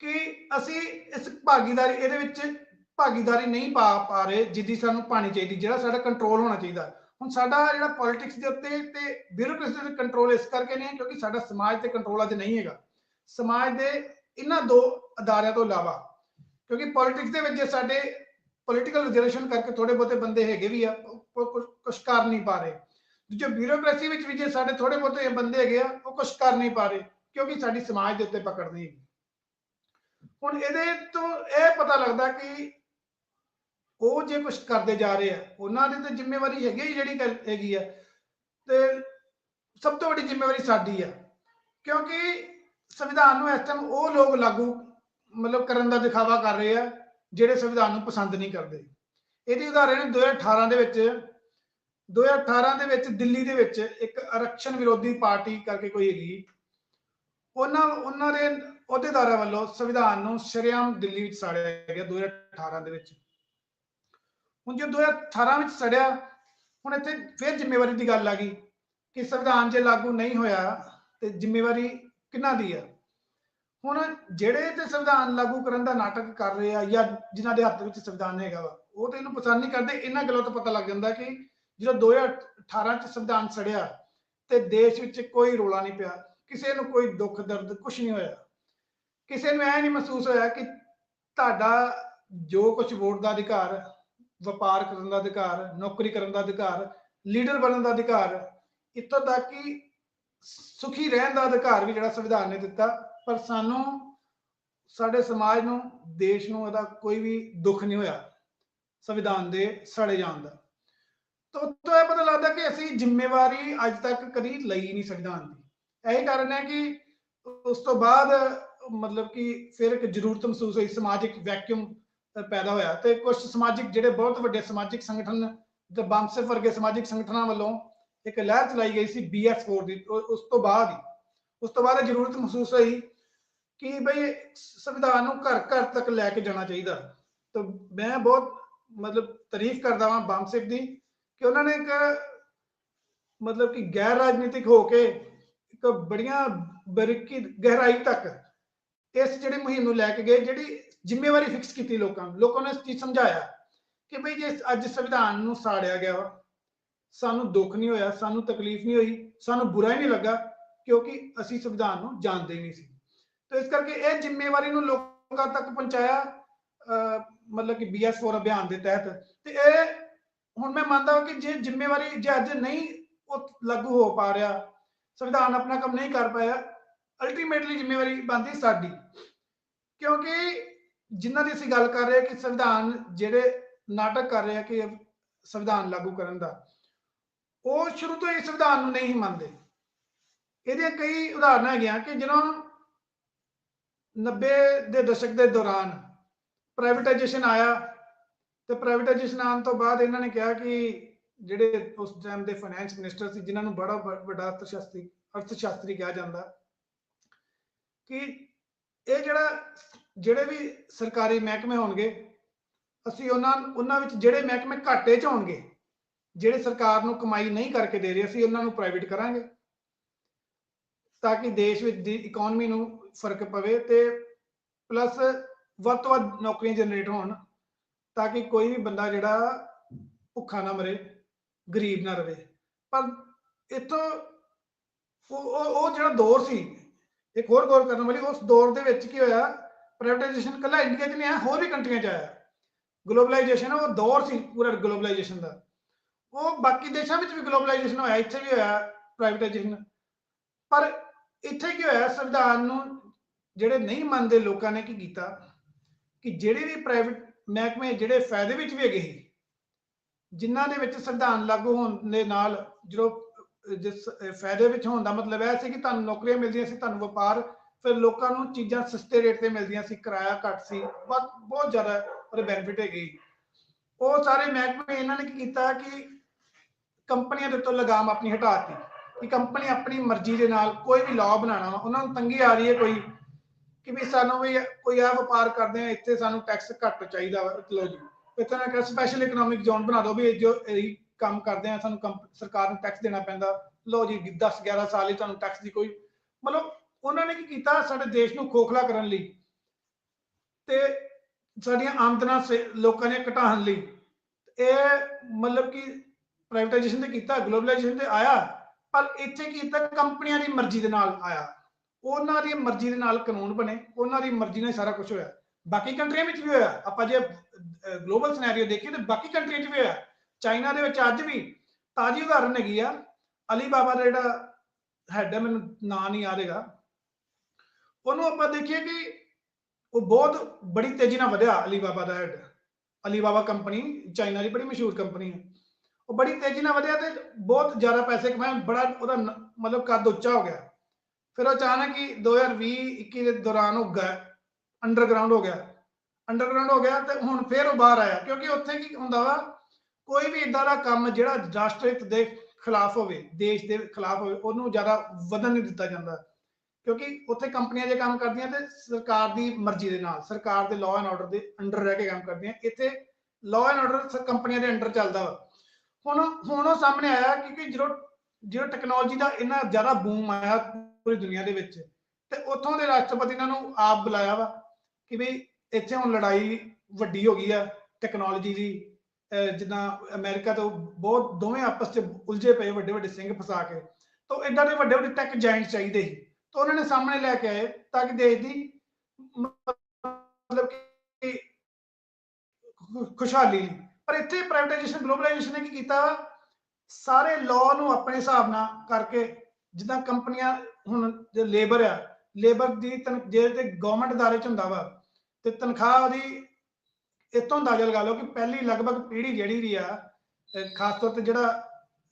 ਕਿ ਅਸੀਂ ਇਸ ਭਾਗੀਦਾਰੀ, ਇਹਦੇ ਵਿੱਚ ਭਾਗੀਦਾਰੀ ਨਹੀਂ ਪਾ ਪਾ ਰਹੇ ਜਿੱਦੀ ਸਾਨੂੰ ਪਾਣੀ ਚਾਹੀਦੀ, ਜਿਹੜਾ ਸਾਡਾ ਕੰਟਰੋਲ ਹੋਣਾ ਚਾਹੀਦਾ। ਹੁਣ ਸਾਡਾ ਜਿਹੜਾ ਪੋਲਿਟਿਕਸ ਦੇ ਉੱਤੇ ਤੇ ਬਿਊਰੋਕ੍ਰੇਸੀ ਦੇ ਕੰਟਰੋਲ ਇਸ ਕਰਕੇ ਨਹੀਂ, ਕਿਉਂਕਿ ਸਾਡਾ ਸਮਾਜ ਤੇ ਕੰਟਰੋਲ ਅੱਜ ਨਹੀਂ ਹੈਗਾ। ਸਮਾਜ ਦੇ ਇਹਨਾਂ ਦੋ ਅਦਾਰਿਆਂ ਤੋਂ ਇਲਾਵਾ, ਕਿਉਂਕਿ ਪੋਲਿਟਿਕਸ ਦੇ ਵਿੱਚ ਜੇ ਸਾਡੇ ਪੋਲਿਟੀਕਲ ਰਿਜ਼ਰਵੇਸ਼ਨ ਕਰਕੇ ਥੋੜੇ ਬਹੁਤੇ ਬੰਦੇ ਹੈਗੇ ਵੀ ਆ ਕੁਝ ਕਰ ਨਹੀਂ ਪਾ ਰਹੇ। ਦੂਜੇ ਬਿਊਰੋਕ੍ਰੇਸੀ ਵਿੱਚ ਵੀ ਜੇ ਸਾਡੇ ਥੋੜੇ ਬਹੁਤੇ ਬੰਦੇ ਹੈਗੇ ਆ, ਉਹ ਕੁਝ ਕਰ ਨਹੀਂ ਪਾ ਰਹੇ, ਕਿਉਂਕਿ ਸਾਡੀ ਸਮਾਜ ਦੇ ਉੱਤੇ ਪਕੜ ਨਹੀਂ ਹੈਗੀ। ਹੁਣ ਇਹਦੇ ਤੋਂ ਇਹ ਪਤਾ ਲੱਗਦਾ ਕਿ ਉਹ ਜੇ ਕੁਝ ਕਰਦੇ ਜਾ ਰਹੇ ਆ, ਉਹਨਾਂ ਦੀ ਤਾਂ ਜ਼ਿੰਮੇਵਾਰੀ ਹੈਗੀ ਹੀ ਜਿਹੜੀ ਹੈਗੀ ਆ। ਤੇ ਸਭ ਤੋਂ ਵੱਡੀ ਜ਼ਿੰਮੇਵਾਰੀ ਸਾਡੀ ਆ, ਕਿਉਂਕਿ ਸੰਵਿਧਾਨ ਨੂੰ ਇਸ ਟਾਈਮ ਉਹ ਲੋਕ ਲਾਗੂ ਮਤਲਬ ਕਰਨ ਦਾ ਦਿਖਾਵਾ ਕਰ ਰਹੇ ਆ, ਜਿਹੜੇ ਸੰਵਿਧਾਨ ਨੂੰ ਪਸੰਦ ਨਹੀਂ ਕਰਦੇ। ਇਹਦੀ ਉਦਾਹਰਣ 2018 ਦੇ ਵਿੱਚ 2018 ਦੇ ਵਿੱਚ ਦਿੱਲੀ ਦੇ ਵਿੱਚ ਇੱਕ ਆਰਕਸ਼ਣ ਵਿਰੋਧੀ ਪਾਰਟੀ ਕਰਕੇ ਕੋਈ ਹੈਗੀ। ਉਹਨਾਂ ਉਹਨਾਂ ਦੇ ਅਹੁਦੇਦਾਰਾਂ ਵੱਲੋਂ ਸੰਵਿਧਾਨ ਨੂੰ ਸ਼ਰੇਆਮ ਦਿੱਲੀ ਵਿੱਚ ਸਾੜਿਆ ਗਿਆ 2018 ਦੇ ਵਿੱਚ। ਹੁਣ ਜੇ 2018 ਵਿੱਚ ਸੜਿਆ, ਹੁਣ ਇੱਥੇ ਫਿਰ ਜ਼ਿੰਮੇਵਾਰੀ ਦੀ ਗੱਲ ਆ ਗਈ ਕਿ ਸੰਵਿਧਾਨ ਜੇ ਲਾਗੂ ਨਹੀਂ ਹੋਇਆ ਤੇ ਜ਼ਿੰਮੇਵਾਰੀ ਕਿਹਨਾਂ ਦੀ ਆ? ਹੁਣ ਜਿਹੜੇ ਤੇ ਸੰਵਿਧਾਨ ਲਾਗੂ ਕਰਨ ਦਾ ਨਾਟਕ ਕਰ ਰਹੇ ਆ ਜਾਂ ਜਿਨ੍ਹਾਂ ਦੇ ਹੱਥ ਵਿੱਚ ਸੰਵਿਧਾਨ ਹੈਗਾ ਵਾ, ਉਹ ਤੇ ਇਹਨੂੰ ਪਸੰਦ ਨਹੀਂ ਕਰਦੇ। ਇਹਨਾਂ ਗੱਲਾਂ ਤੋਂ ਪਤਾ ਲੱਗ ਜਾਂਦਾ ਕਿ ਜਦੋਂ 2018 ਚ ਸੰਵਿਧਾਨ ਸੜਿਆ ਤੇ ਦੇਸ਼ ਵਿੱਚ ਕੋਈ ਰੋਲਾ ਨਹੀਂ ਪਿਆ, ਕਿਸੇ ਨੂੰ ਕੋਈ ਦੁੱਖ ਦਰਦ ਕੁਝ ਨਹੀਂ ਹੋਇਆ। ਕਿਸੇ ਨੂੰ ਐ ਨਹੀਂ ਮਹਿਸੂਸ ਹੋਇਆ ਕਿ ਤੁਹਾਡਾ ਜੋ ਕੁਝ ਵੋਟ ਦਾ ਅਧਿਕਾਰ, ਵਪਾਰ ਕਰਨ ਦਾ ਅਧਿਕਾਰ, ਨੌਕਰੀ ਕਰਨ ਦਾ ਅਧਿਕਾਰ ਲੀਡਰ ਬਣਨ ਦਾ ਅਧਿਕਾਰ, ਇੱਥੋਂ ਤੱਕ ਕਿ ਸੁਖੀ ਰਹਿਣ ਦਾ ਅਧਿਕਾਰ ਵੀ ਜਿਹੜਾ ਸੰਵਿਧਾਨ ਨੇ ਦਿੱਤਾ, ਪਰ ਸਾਨੂੰ ਸਾਡੇ ਸਮਾਜ ਨੂੰ, ਦੇਸ਼ ਨੂੰ ਇਹਦਾ ਕੋਈ ਵੀ ਦੁੱਖ ਨਹੀਂ ਹੋਇਆ ਸੰਵਿਧਾਨ ਦੇ ਸੜੇ ਜਾਣ ਦਾ। ਤਾਂ ਉੱਥੋਂ ਇਹ ਪਤਾ ਲੱਗਦਾ ਕਿ ਅਸੀਂ ਜ਼ਿੰਮੇਵਾਰੀ ਅੱਜ ਤੱਕ ਕਦੀ ਲਈ ਨਹੀਂ ਸੰਵਿਧਾਨ ਦੀ। ਇਹੀ ਕਾਰਨ ਹੈ ਕਿ ਉਸ ਤੋਂ ਬਾਅਦ ਮਤਲਬ ਕਿ ਫਿਰ ਇੱਕ ਜ਼ਰੂਰਤ ਮਹਿਸੂਸ ਹੋਈ, ਸਮਾਜਿਕ ਵੈਕਿਊਮ ਪੈਦਾ ਹੋਇਆ ਤੇ ਕੁਝ ਸਮਾਜਿਕ ਜਿਹੜੇ ਬਹੁਤ ਵੱਡੇ ਸਮਾਜਿਕ ਸੰਗਠਨ ਤੇ ਬਾਮਸੇਫ ਵਰਗੇ ਸਮਾਜਿਕ ਸੰਗਠਨਾਂ ਵੱਲੋਂ ਇੱਕ ਲਹਿਰ ਚਲਾਈ ਗਈ ਸੀ BS4 ਦੀ ਉਸ ਤੋਂ ਬਾਅਦ ਹੀ। ਉਸ ਤੋਂ ਬਾਅਦ ਜ਼ਰੂਰਤ ਮਹਿਸੂਸ ਹੋਈ ਕਿ ਬਈ ਸੰਵਿਧਾਨ ਨੂੰ ਘਰ ਘਰ ਤੱਕ ਲੈ ਕੇ ਜਾਣਾ ਚਾਹੀਦਾ। ਤਾਂ ਮੈਂ ਬਹੁਤ ਮਤਲਬ ਤਾਰੀਫ ਕਰਦਾ ਹਾਂ ਬਾਮਸੇਫ ਦੀ ਕਿ ਉਹਨਾਂ ਨੇ ਇੱਕ ਮਤਲਬ ਕਿ ਗੈਰ ਰਾਜਨੀਤਿਕ ਹੋ ਕੇ ਇੱਕ ਬੜੀਆਂ ਬਰੀਕੀ, ਗਹਿਰਾਈ ਤੱਕ ਇਸ ਜਿਹੜੀ ਮੁਹਿੰਮ ਨੂੰ ਲੈ ਕੇ ਗਏ ਜਿਹੜੀ ਜ਼ਿੰਮੇਵਾਰੀ ਫਿਕਸ ਕੀਤੀ ਲੋਕਾਂ ਨੂੰ ਲੋਕਾਂ ਨੂੰ ਇਸ ਚੀਜ਼ ਸਮਝਾਇਆ ਕਿ ਭਈ ਜੇ ਅੱਜ ਸੰਵਿਧਾਨ ਨੂੰ ਸਾੜਿਆ ਗਿਆ ਵਾ ਸਾਨੂੰ ਦੁੱਖ ਨਹੀਂ ਹੋਇਆ ਸਾਨੂੰ ਤਕਲੀਫ ਨਹੀਂ ਹੋਈ ਸਾਨੂੰ ਬੁਰਾ ਹੀ ਨਹੀਂ ਲੱਗਾ ਕਿਉਂਕਿ ਅਸੀਂ ਸੰਵਿਧਾਨ ਨੂੰ ਜਾਣਦੇ ਹੀ ਨਹੀਂ ਸੀ। ਤੇ ਇਸ ਕਰਕੇ ਇਹ ਜ਼ਿੰਮੇਵਾਰੀ ਨੂੰ ਲੋਕਾਂ ਤੱਕ ਪਹੁੰਚਾਇਆ ਅਹ, ਮਤਲਬ ਕਿ BS4 ਅਭਿਆਨ ਦੇ ਤਹਿਤ। ਤੇ ਇਹ ਹੁਣ ਮੈਂ ਮੰਨਦਾ ਹਾਂ ਕਿ ਜੇ ਜ਼ਿੰਮੇਵਾਰੀ ਜੇ ਅੱਜ ਨਹੀਂ ਉਹ ਲਾਗੂ ਹੋ ਪਾ ਰਿਹਾ ਸੰਵਿਧਾਨ ਆਪਣਾ ਕੰਮ ਨਹੀਂ ਕਰ ਪਾਇਆ ਅਲਟੀਮੇਟਲੀ ਜ਼ਿੰਮੇਵਾਰੀ ਬਣਦੀ ਸਾਡੀ। ਕਿਉਂਕਿ ਜਿਨ੍ਹਾਂ ਦੀ ਅਸੀਂ ਗੱਲ ਕਰ ਰਹੇ ਹਾਂ ਕਿ ਸੰਵਿਧਾਨ ਜਿਹੜੇ ਨਾਟਕ ਕਰ ਰਹੇ ਆ ਕਿ ਸੰਵਿਧਾਨ ਲਾਗੂ ਕਰਨ ਦਾ, ਉਹ ਸ਼ੁਰੂ ਤੋਂ ਹੀ ਸੰਵਿਧਾਨ ਨੂੰ ਨਹੀਂ ਮੰਨਦੇ। ਇਹਦੀਆਂ ਕਈ ਉਦਾਹਰਨਾਂ ਹੈਗੀਆਂ ਕਿ ਜਦੋਂ 90 ਦੇ ਦਸ਼ਕ ਦੇ ਦੌਰਾਨ ਪ੍ਰਾਈਵੇਟਾਈਜੇਸ਼ਨ ਆਇਆ ਤੇ ਪ੍ਰਾਈਵੇਟਾਈਜੇਸ਼ਨ ਆਉਣ ਤੋਂ ਬਾਅਦ ਇਹਨਾਂ ਨੇ ਕਿਹਾ ਕਿ ਜਿਹੜੇ ਉਸ ਟਾਈਮ ਦੇ ਫਾਈਨੈਂਸ ਮਿਨਿਸਟਰ ਸੀ, ਜਿਨ੍ਹਾਂ ਨੂੰ ਬੜਾ ਵ- ਵੱਡਾ ਅਰਥ ਸ਼ਾਸਤਰੀ ਕਿਹਾ ਜਾਂਦਾ ਕਿ ਇਹ ਜਿਹੜਾ, ਜਿਹੜੇ ਵੀ ਸਰਕਾਰੀ ਮਹਿਕਮੇ ਹੋਣਗੇ, ਅਸੀਂ ਉਹਨਾਂ ਉਹਨਾਂ ਵਿੱਚ ਜਿਹੜੇ ਮਹਿਕਮੇ ਘਾਟੇ 'ਚ ਹੋਣਗੇ, ਜਿਹੜੇ ਸਰਕਾਰ ਨੂੰ ਕਮਾਈ ਨਹੀਂ ਕਰਕੇ ਦੇ ਰਹੇ, ਅਸੀਂ ਉਹਨਾਂ ਨੂੰ ਪ੍ਰਾਈਵੇਟ ਕਰਾਂਗੇ। ਤਾਂ ਕਿ ਦੇਸ਼ ਵਿੱਚ ਦੀ ਇਕਨੋਮੀ ਨੂੰ ਫ਼ਰਕ ਪਵੇ ਤੇ ਪਲੱਸ ਵੱਧ ਤੋਂ ਵੱਧ ਨੌਕਰੀਆਂ ਜਨਰੇਟ ਹੋਣ, ਤਾਂ ਕਿ ਕੋਈ ਵੀ ਬੰਦਾ ਜਿਹੜਾ ਭੁੱਖਾ ਨਾ ਮਰੇ, ਗਰੀਬ ਨਾ ਰਵੇ। ਪਰ ਇਤੋਂ ਉਹ ਉਹ ਉਹ ਜਿਹੜਾ ਦੌਰ ਸੀ ਇੱਕ ਹੋਰ ਗੌਰ ਕਰਨ ਵਾਲੀ, ਉਸ ਦੌਰ ਦੇ ਵਿੱਚ ਕੀ ਹੋਇਆ? ਪ੍ਰਾਈਵੇਟਾਈਜੇਸ਼ਨ ਕੱਲਾ ਇੰਡੀਆ 'ਚ ਨਹੀਂ ਆਇਆ, ਹੋਰ ਵੀ ਕੰਟਰੀਆਂ 'ਚ ਆਇਆ। ਗਲੋਬਲਾਈਜੇਸ਼ਨ ਉਹ ਦੌਰ ਸੀ ਪੂਰਾ ਗਲੋਬਲਾਈਜੇਸ਼ਨ ਦਾ। ਉਹ ਬਾਕੀ ਦੇਸ਼ਾਂ ਵਿੱਚ ਵੀ ਗਲੋਬਲਾਈਜੇਸ਼ਨ ਹੋਇਆ, ਇੱਥੇ ਵੀ ਹੋਇਆ ਪ੍ਰਾਈਵੇਟਾਈਜੇਸ਼ਨ ਪਰ ਇੱਥੇ ਕੀ ਹੋਇਆ? ਸੰਵਿਧਾਨ ਨੂੰ ਜਿਹੜੇ ਨਹੀਂ ਮੰਨਦੇ ਲੋਕਾਂ ਨੇ ਕੀ ਕੀਤਾ? ਕਿ ਜਿਹੜੇ ਵੀ ਪ੍ਰਾਈਵੇਟ ਮਹਿਕਮੇ, ਜਿਹੜੇ ਫਾਇਦੇ ਵਿੱਚ ਵੀ ਹੈਗੇ ਸੀ, ਜਿਨ੍ਹਾਂ ਦੇ ਵਿੱਚ ਸੰਵਿਧਾਨ ਲਾਗੂ ਹੋਣ ਦੇ ਨਾਲ, ਜਦੋਂ ਜਿਸ ਫਾਇਦੇ ਵਿੱਚ ਹੋਣ ਦਾ ਮਤਲਬ ਇਹ ਸੀ ਕਿ ਤੁਹਾਨੂੰ ਨੌਕਰੀਆਂ ਮਿਲਦੀਆਂ ਸੀ, ਤੁਹਾਨੂੰ ਵਪਾਰ, ਫਿਰ ਲੋਕਾਂ ਨੂੰ ਚੀਜ਼ਾਂ ਸਸਤੇ ਰੇਟ ਤੇ ਮਿਲਦੀਆਂ ਸੀ, ਕਿਰਾਇਆ ਘੱਟ ਸੀ ਬਹੁਤ ਬਹੁਤ ਜ਼ਿਆਦਾ ਉਹਦੇ ਬੈਨੀਫਿਟ ਹੈਗੇ। ਉਹ ਸਾਰੇ ਮਹਿਕਮੇ ਇਹਨਾਂ ਨੇ ਕੀ ਕੀਤਾ ਕਿ ਕੰਪਨੀਆਂ ਦੇ ਉੱਤੇ ਲਗਾਮ ਆਪਣੀ ਹਟਾਤੀ ਕਿ ਕੰਪਨੀ ਆਪਣੀ ਮਰਜ਼ੀ ਦੇ ਨਾਲ ਕੋਈ ਵੀ ਲਾਅ ਬਣਾਉਣਾ ਉਹਨਾਂ ਨੂੰ ਤੰਗੀ ਆ ਰਹੀ ਹੈ ਕੋਈ ਕਿ ਵੀ ਸਾਨੂੰ ਵੀ ਕੋਈ ਆ ਵਪਾਰ ਕਰਦੇ ਆ, ਇੱਥੇ ਸਾਨੂੰ ਟੈਕਸ ਘੱਟ ਚਾਹੀਦਾ ਵਾ। ਲਓ ਜੀ, ਇੱਥੇ ਕਿ ਸਪੈਸ਼ਲ ਇਕਨੋਮਿਕ ਜ਼ੋਨ ਬਣਾ ਦਿਓ ਵੀ ਜੋ ਕੰਮ ਕਰਦੇ ਆ, ਸਾਨੂੰ ਕੰਪ- ਸਰਕਾਰ ਨੂੰ ਟੈਕਸ ਦੇਣਾ ਪੈਂਦਾ। ਲਓ ਜੀ 10 11 ਸਾਲ ਹੀ ਤੁਹਾਨੂੰ ਟੈਕਸ ਦੀ ਕੋਈ ਮਤਲਬ ਉਹਨਾਂ ਨੇ ਕੀ ਕੀਤਾ, ਸਾਡੇ ਦੇਸ਼ ਨੂੰ ਖੋਖਲਾ ਕਰਨ ਲਈ ਤੇ ਸਾਡੀਆਂ ਆਮਦਨਾਂ ਲੋਕਾਂ ਨੇ ਘਟਾਉਣ ਲਈ। ਇਹ ਮਤਲਬ ਕਿ ਪ੍ਰਾਈਵੇਟਾਈਜੇਸ਼ਨ ਤੇ ਕੀਤਾ ਗਲੋਬਲਾਈਜੇਸ਼ਨ ਤੇ ਆਇਆ, ਪਰ ਇੱਥੇ ਕੀ ਕੀਤਾ, ਕੰਪਨੀਆਂ ਦੀ ਮਰਜ਼ੀ ਦੇ ਨਾਲ ਆਇਆ। ਉਹਨਾਂ ਦੀ ਮਰਜ਼ੀ ਦੇ ਨਾਲ ਕਾਨੂੰਨ ਬਣੇ, ਉਹਨਾਂ ਦੀ ਮਰਜ਼ੀ ਨਾਲ ਸਾਰਾ ਕੁਝ ਹੋਇਆ। ਬਾਕੀ ਕੰਟਰੀਆਂ ਵਿੱਚ ਵੀ ਹੋਇਆ। ਆਪਾਂ ਜੇ ਗਲੋਬਲ ਸਿਨੈਰੀਓ ਦੇਖੀਏ ਤਾਂ ਬਾਕੀ ਕੰਟਰੀਆਂ 'ਚ ਵੀ ਹੋਇਆ। ਚਾਈਨਾ ਦੇ ਵਿੱਚ ਅੱਜ ਵੀ ਤਾਜੀ ਉਦਾਹਰਨ ਹੈਗੀ ਆ। ਅਲੀ ਬਾਬਾ ਦਾ ਜਿਹੜਾ ਹੈਡ ਹੈ ਮੈਨੂੰ ਨਾਂ ਨਹੀਂ ਆ ਰਿਹਾ ਉਹਨੂੰ ਆਪਾਂ ਦੇਖੀਏ ਕਿ ਉਹ ਬਹੁਤ ਬੜੀ ਤੇਜ਼ੀ ਨਾਲ ਵਧਿਆ ਅਲੀ ਦਾ ਹੈਡ ਅਲੀ ਕੰਪਨੀ ਚਾਈਨਾ ਦੀ ਬੜੀ ਮਸ਼ਹੂਰ ਕੰਪਨੀ ਹੈ ਉਹ ਬੜੀ ਤੇਜ਼ੀ ਨਾਲ ਵਧਿਆ ਤੇ ਬਹੁਤ ਜ਼ਿਆਦਾ ਪੈਸੇ ਕਮਾਏ, ਬੜਾ ਉਹਦਾ ਮਤਲਬ ਕੱਦ ਉੱਚਾ ਹੋ ਗਿਆ। ਫਿਰ ਉਹ ਅਚਾਨਕ ਹੀ 2020 21 ਦੇ ਦੌਰਾਨ ਉਹ ਗਿਆ ਅੰਡਰਗਰਾਉਂਡ ਹੋ ਗਿਆ। ਅੰਡਰਗਰਾਉਂਡ ਹੋ ਗਿਆ ਤੇ ਹੁਣ ਫਿਰ ਉਹ ਬਾਹਰ ਆਇਆ, ਕਿਉਂਕਿ ਉੱਥੇ ਕੀ ਹੁੰਦਾ ਵਾ ਕੋਈ ਵੀ ਇਦਾਂ ਦਾ ਕੰਮ ਜਿਹੜਾ ਰਾਸ਼ਟਰ ਹਿੱਤ ਦੇ ਖਿਲਾਫ ਹੋਵੇ, ਦੇਸ਼ ਦੇ ਖਿਲਾਫ ਹੋਵੇ, ਉਹਨੂੰ ਜ਼ਿਆਦਾ ਵਧਣ ਨਹੀਂ ਦਿੱਤਾ ਜਾਂਦਾ। ਕਿਉਂਕਿ ਉੱਥੇ ਕੰਪਨੀਆਂ ਜੇ ਕੰਮ ਕਰਦੀਆਂ ਤੇ ਸਰਕਾਰ ਦੀ ਮਰਜ਼ੀ ਦੇ ਨਾਲ, ਸਰਕਾਰ ਦੇ ਲਾਅ ਐਂਡ ਆਰਡਰ ਦੇ ਅੰਡਰ ਰਹਿ ਕੇ ਕੰਮ ਕਰਦੀਆਂ। ਇੱਥੇ ਲਾਅ ਐਂਡ ਆਰਡਰ ਕੰਪਨੀਆਂ ਦੇ ਅੰਡਰ ਚੱਲਦਾ ਵਾ। ਹੁਣ ਹੁਣ ਉਹ ਸਾਹਮਣੇ ਆਇਆ ਕਿਉਂਕਿ ਜਦੋਂ ਜਦੋਂ ਟੈਕਨੋਲੋਜੀ ਦਾ ਇੰਨਾ ਜ਼ਿਆਦਾ ਬੂਮ ਆਇਆ ਪੂਰੀ ਦੁਨੀਆ ਦੇ ਵਿੱਚ, ਤੇ ਉੱਥੋਂ ਦੇ ਰਾਸ਼ਟਰਪਤੀ ਇਹਨਾਂ ਨੂੰ ਆਪ ਬੁਲਾਇਆ ਵਾ ਕਿ ਵੀ ਇੱਥੇ ਹੁਣ ਲੜਾਈ ਵੱਡੀ ਹੋ ਗਈ ਆ ਟੈਕਨੋਲੋਜੀ ਦੀ ਜਿੱਦਾਂ ਅਮਰੀਕਾ ਤੋਂ ਬਹੁਤ ਦੋਵੇਂ ਆਪਸ 'ਚ ਉਲਝੇ ਪਏ, ਵੱਡੇ ਵੱਡੇ ਸਿੰਘ ਫਸਾ ਕੇ। ਤਾਂ ਇਦਾਂ ਦੇ ਵੱਡੇ ਵੱਡੇ ਟੈਕ ਜਾਇੰਟ ਚਾਹੀਦੇ ਸੀ। ਤਾਂ ਉਹਨਾਂ ਨੇ ਸਾਹਮਣੇ ਲੈ ਕੇ ਆਏ ਤਾਂ ਕਿ ਦੇਸ਼ ਦੀ ਮਤਲਬ ਕਿ ਖੁਸ਼ਹਾਲੀ ਪਰ ਇੱਥੇ ਪ੍ਰਾਈਵੇਟਾਈਜੇਸ਼ਨ ਗਲੋਬਲਾਈਜੇਸ਼ਨ ਨੇ ਕੀ ਕੀਤਾ ਸਾਰੇ ਲਾਅ ਨੂੰ ਆਪਣੇ ਹਿਸਾਬ ਨਾਲ ਕਰਕੇ ਜਿੱਦਾਂ ਕੰਪਨੀਆਂ ਹੁਣ ਜੇ ਲੇਬਰ ਆ ਲੇਬਰ ਦੀ ਤਨ, ਜੇ ਤੇ ਗਵਰਨਮੈਂਟ ਅਦਾਰੇ ਚ ਹੁੰਦਾ ਵਾ, ਤੇ ਤਨਖਾਹ ਉਹਦੀ ਇਤੋਂ ਅੰਦਾਜ਼ਾ ਲਗਾ ਲਓ ਕਿ ਪਹਿਲੀ ਲਗਭਗ ਪੀੜ੍ਹੀ ਜਿਹੜੀ ਵੀ ਆ ਖਾਸ ਤੌਰ ਤੇ ਜਿਹੜਾ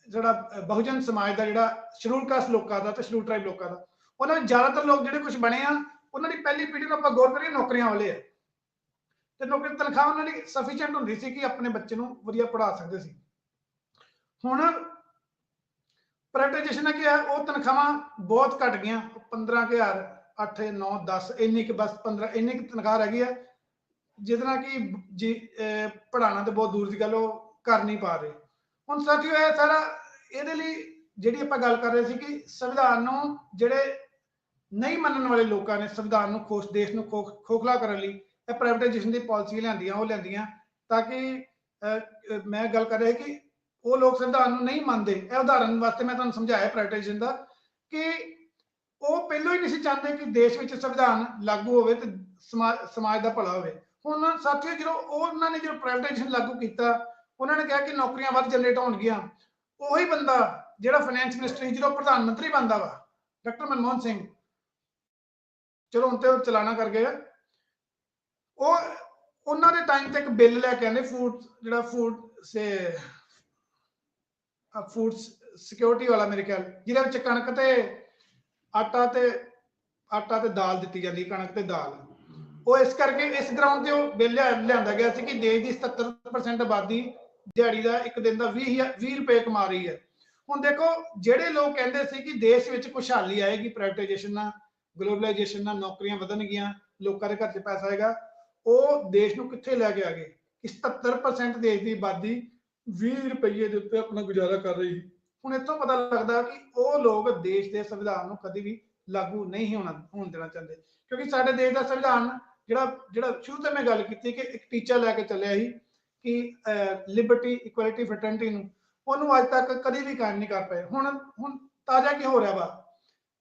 ਜਿਹੜਾ ਬਹੁਜਨ ਸਮਾਜ ਦਾ ਜਿਹੜਾ ਸ਼ਡਿਊਲ ਕਾਸਟ ਲੋਕਾਂ ਦਾ ਤੇ ਸ਼ਡਿਊਲ ਟ੍ਰਾਈਬ ਲੋਕਾਂ ਦਾ, ਉਹਨਾਂ ਦੇ ਜ਼ਿਆਦਾਤਰ ਲੋਕ ਜਿਹੜੇ ਕੁਝ ਬਣੇ ਆ, ਉਹਨਾਂ ਦੀ ਪਹਿਲੀ ਪੀੜ੍ਹੀ ਨੂੰ ਆਪਾਂ ਗੌਰ ਕਰੀਏ, ਨੌਕਰੀਆਂ ਵਾਲੇ ਆ। ਤੇ ਨੌਕਰੀ ਤਨਖਾਹ ਉਹਨਾਂ ਦੀ ਸਫੀਸ਼ੀਐਂਟ ਹੁੰਦੀ ਸੀ ਕਿ ਆਪਣੇ ਬੱਚੇ ਨੂੰ ਵਧੀਆ ਪੜ੍ਹਾ ਸਕਦੇ ਸੀ। ਹੁਣ ਪ੍ਰਾਈਵੇਟਾਈਜੇਸ਼ਨ ਨੇ ਕਿਹਾ, ਉਹ ਤਨਖਾਹਾਂ ਬਹੁਤ ਘਟ ਗਈਆਂ 15000 8 9 10 ਇੰਨੀ ਕਿ ਬਸ 15 ਇੰਨੀ ਕਿ ਤਨਖਾਹ ਰਹਿ ਗਈ ਹੈ। ਜਿਹਦੇ ਨਾਲ ਕਿ ਜੀ, ਅਹ, ਪੜ੍ਹਾਉਣਾ ਤੇ ਬਹੁਤ ਦੂਰ ਦੀ ਗੱਲ, ਉਹ ਕਰ ਨਹੀਂ ਪਾ ਰਹੇ। ਹੁਣ ਸਾਥੀਓ, ਇਹ ਸਾਰਾ ਇਹਦੇ ਲਈ ਜਿਹੜੀ ਆਪਾਂ ਗੱਲ ਕਰ ਰਹੇ ਸੀ ਕਿ ਸੰਵਿਧਾਨ ਨੂੰ ਜਿਹੜੇ ਨਹੀਂ ਮੰਨਣ ਵਾਲੇ ਲੋਕਾਂ ਨੇ ਸੰਵਿਧਾਨ ਨੂੰ ਖੋਸ, ਦੇਸ਼ ਨੂੰ ਖੋਖਲਾ ਕਰਨ ਲਈ ਇਹ ਪ੍ਰਾਈਵੇਟਾਈਜੇਸ਼ਨ ਦੀ ਪਾਲਿਸੀ ਲਿਆਂਦੀਆਂ, ਉਹ ਲਿਆਂਦੀਆਂ ਤਾਂ ਕਿ ਮੈਂ ਗੱਲ ਕਰ ਰਿਹਾ ਕਿ ਉਹ ਲੋਕ ਸੰਵਿਧਾਨ ਨੂੰ ਨਹੀਂ ਮੰਨਦੇ। ਇਹ ਉਦਾਹਰਨ ਵਾਸਤੇ ਮੈਂ ਤੁਹਾਨੂੰ ਸਮਝਾਇਆ ਪ੍ਰਾਈਵੇਟਾਈਜੇਸ਼ਨ ਦਾ ਕਿ ਉਹ ਪਹਿਲਾਂ ਹੀ ਨਹੀਂ ਸੀ ਚਾਹੁੰਦੇ ਕਿ ਦੇਸ਼ ਵਿੱਚ ਸੰਵਿਧਾਨ ਲਾਗੂ ਹੋਵੇ ਤੇ ਸਮਾ- ਸਮਾਜ ਦਾ ਭਲਾ ਹੋਵੇ। ਹੁਣ ਸਾਥੀਓ ਜਦੋਂ ਉਹਨਾਂ ਨੇ ਜਦੋਂ ਪ੍ਰਾਈਵੇਟਾਈਜੇਸ਼ਨ ਲਾਗੂ ਕੀਤਾ, ਉਹਨਾਂ ਨੇ ਕਿਹਾ ਕਿ ਨੌਕਰੀਆਂ ਵੱਧ ਜਨਰੇਟ ਹੋਣਗੀਆਂ ਉਹੀ ਬੰਦਾ ਜਿਹੜਾ ਫਾਈਨੈਂਸ ਮਿਨਿਸਟਰ ਜਦੋਂ ਪ੍ਰਧਾਨ ਮੰਤਰੀ ਬਣਦਾ ਵਾ, ਡਾਕਟਰ ਮਨਮੋਹਨ ਸਿੰਘ, ਚਲੋ ਹੁਣ ਤੇ ਉਹ ਚਲਾਣਾ ਕਰ ਗਏ ਉਹ, ਉਹਨਾਂ ਦੇ ਟਾਈਮ ਤੇ ਇੱਕ ਬਿੱਲ ਲੈ ਕੇ ਆਂਦੇ ਫੂਡ ਜਿਹੜਾ ਫੂਡ ਸੇ ਫੂਡ ਸਿਕਿਉਰਿਟੀ ਵਾਲਾ ਮੇਰੇ ਖਿਆਲ, ਜਿਹਦੇ ਵਿੱਚ ਕਣਕ ਤੇ ਆਟਾ ਤੇ ਆਟਾ ਤੇ ਦਾਲ ਦਿੱਤੀ ਜਾਂਦੀ, ਕਣਕ ਤੇ ਦਾਲ। ਉਹ ਇਸ ਕਰਕੇ ਇਸ ਗਰਾਊਂਡ ਤੇ ਉਹ ਬਿੱਲ ਲਿਆ- ਲਿਆਂਦਾ ਗਿਆ ਸੀ ਕਿ ਦੇਸ਼ ਦੀ 77% ਆਬਾਦੀ ਦਿਹਾੜੀ ਦਾ ਇੱਕ ਦਿਨ ਦਾ 20 20 ਰੁਪਏ ਕਮਾ ਰਹੀ ਹੈ। ਹੁਣ ਦੇਖੋ, ਜਿਹੜੇ ਲੋਕ ਕਹਿੰਦੇ ਸੀ ਕਿ ਦੇਸ਼ ਵਿੱਚ ਖੁਸ਼ਹਾਲੀ ਆਏਗੀ ਪ੍ਰਾਈਵੇਟਾਈਜੇਸ਼ਨ ਨਾਲ ਗਲੋਬਲਾਈਜੇਸ਼ਨ ਨਾਲ ਨੌਕਰੀਆਂ ਵਧਣਗੀਆਂ, ਲੋਕਾਂ ਦੇ ਘਰ 'ਚ ਪੈਸਾ ਆਏਗਾ, ਉਹ ਦੇਸ਼ ਨੂੰ ਕਿੱਥੇ ਲੈ ਕੇ ਆ ਗਏ? ਕਿ 77% ਦੇਸ਼ ਦੀ ਆਬਾਦੀ 20 ਰੁਪਏ ਦੇ ਉੱਤੇ ਆਪਣਾ ਗੁਜ਼ਾਰਾ ਕਰ ਰਹੀ। ਹੁਣ ਇੱਥੋਂ ਪਤਾ ਲੱਗਦਾ ਕਿ ਉਹ ਲੋਕ ਦੇਸ਼ ਦੇ ਸੰਵਿਧਾਨ ਨੂੰ ਕਦੀ ਵੀ ਲਾਗੂ ਨਹੀਂ ਹੋਣਾ, ਹੋਣ ਦੇਣਾ ਚਾਹੁੰਦੇ। ਕਿਉਂਕਿ ਸਾਡੇ ਦੇਸ਼ ਦਾ ਸੰਵਿਧਾਨ ਜਿਹੜਾ ਜਿਹੜਾ ਸ਼ੁਰੂ ਤੋਂ ਮੈਂ ਗੱਲ ਕੀਤੀ ਕਿ ਇੱਕ ਟੀਚਾ ਲੈ ਕੇ ਚੱਲਿਆ ਸੀ ਕਿ ਲਿਬਰਟੀ ਇਕੁਐਲਿਟੀ ਫਰਟਰਨਿਟੀ ਨੂੰ, ਉਹਨੂੰ ਅੱਜ ਤੱਕ ਕਦੀ ਵੀ ਕਾਇਮ ਨਹੀਂ ਕਰ ਪਏ ਹੁਣ ਹੁਣ ਤਾਜ਼ਾ ਕੀ ਹੋ ਰਿਹਾ ਵਾ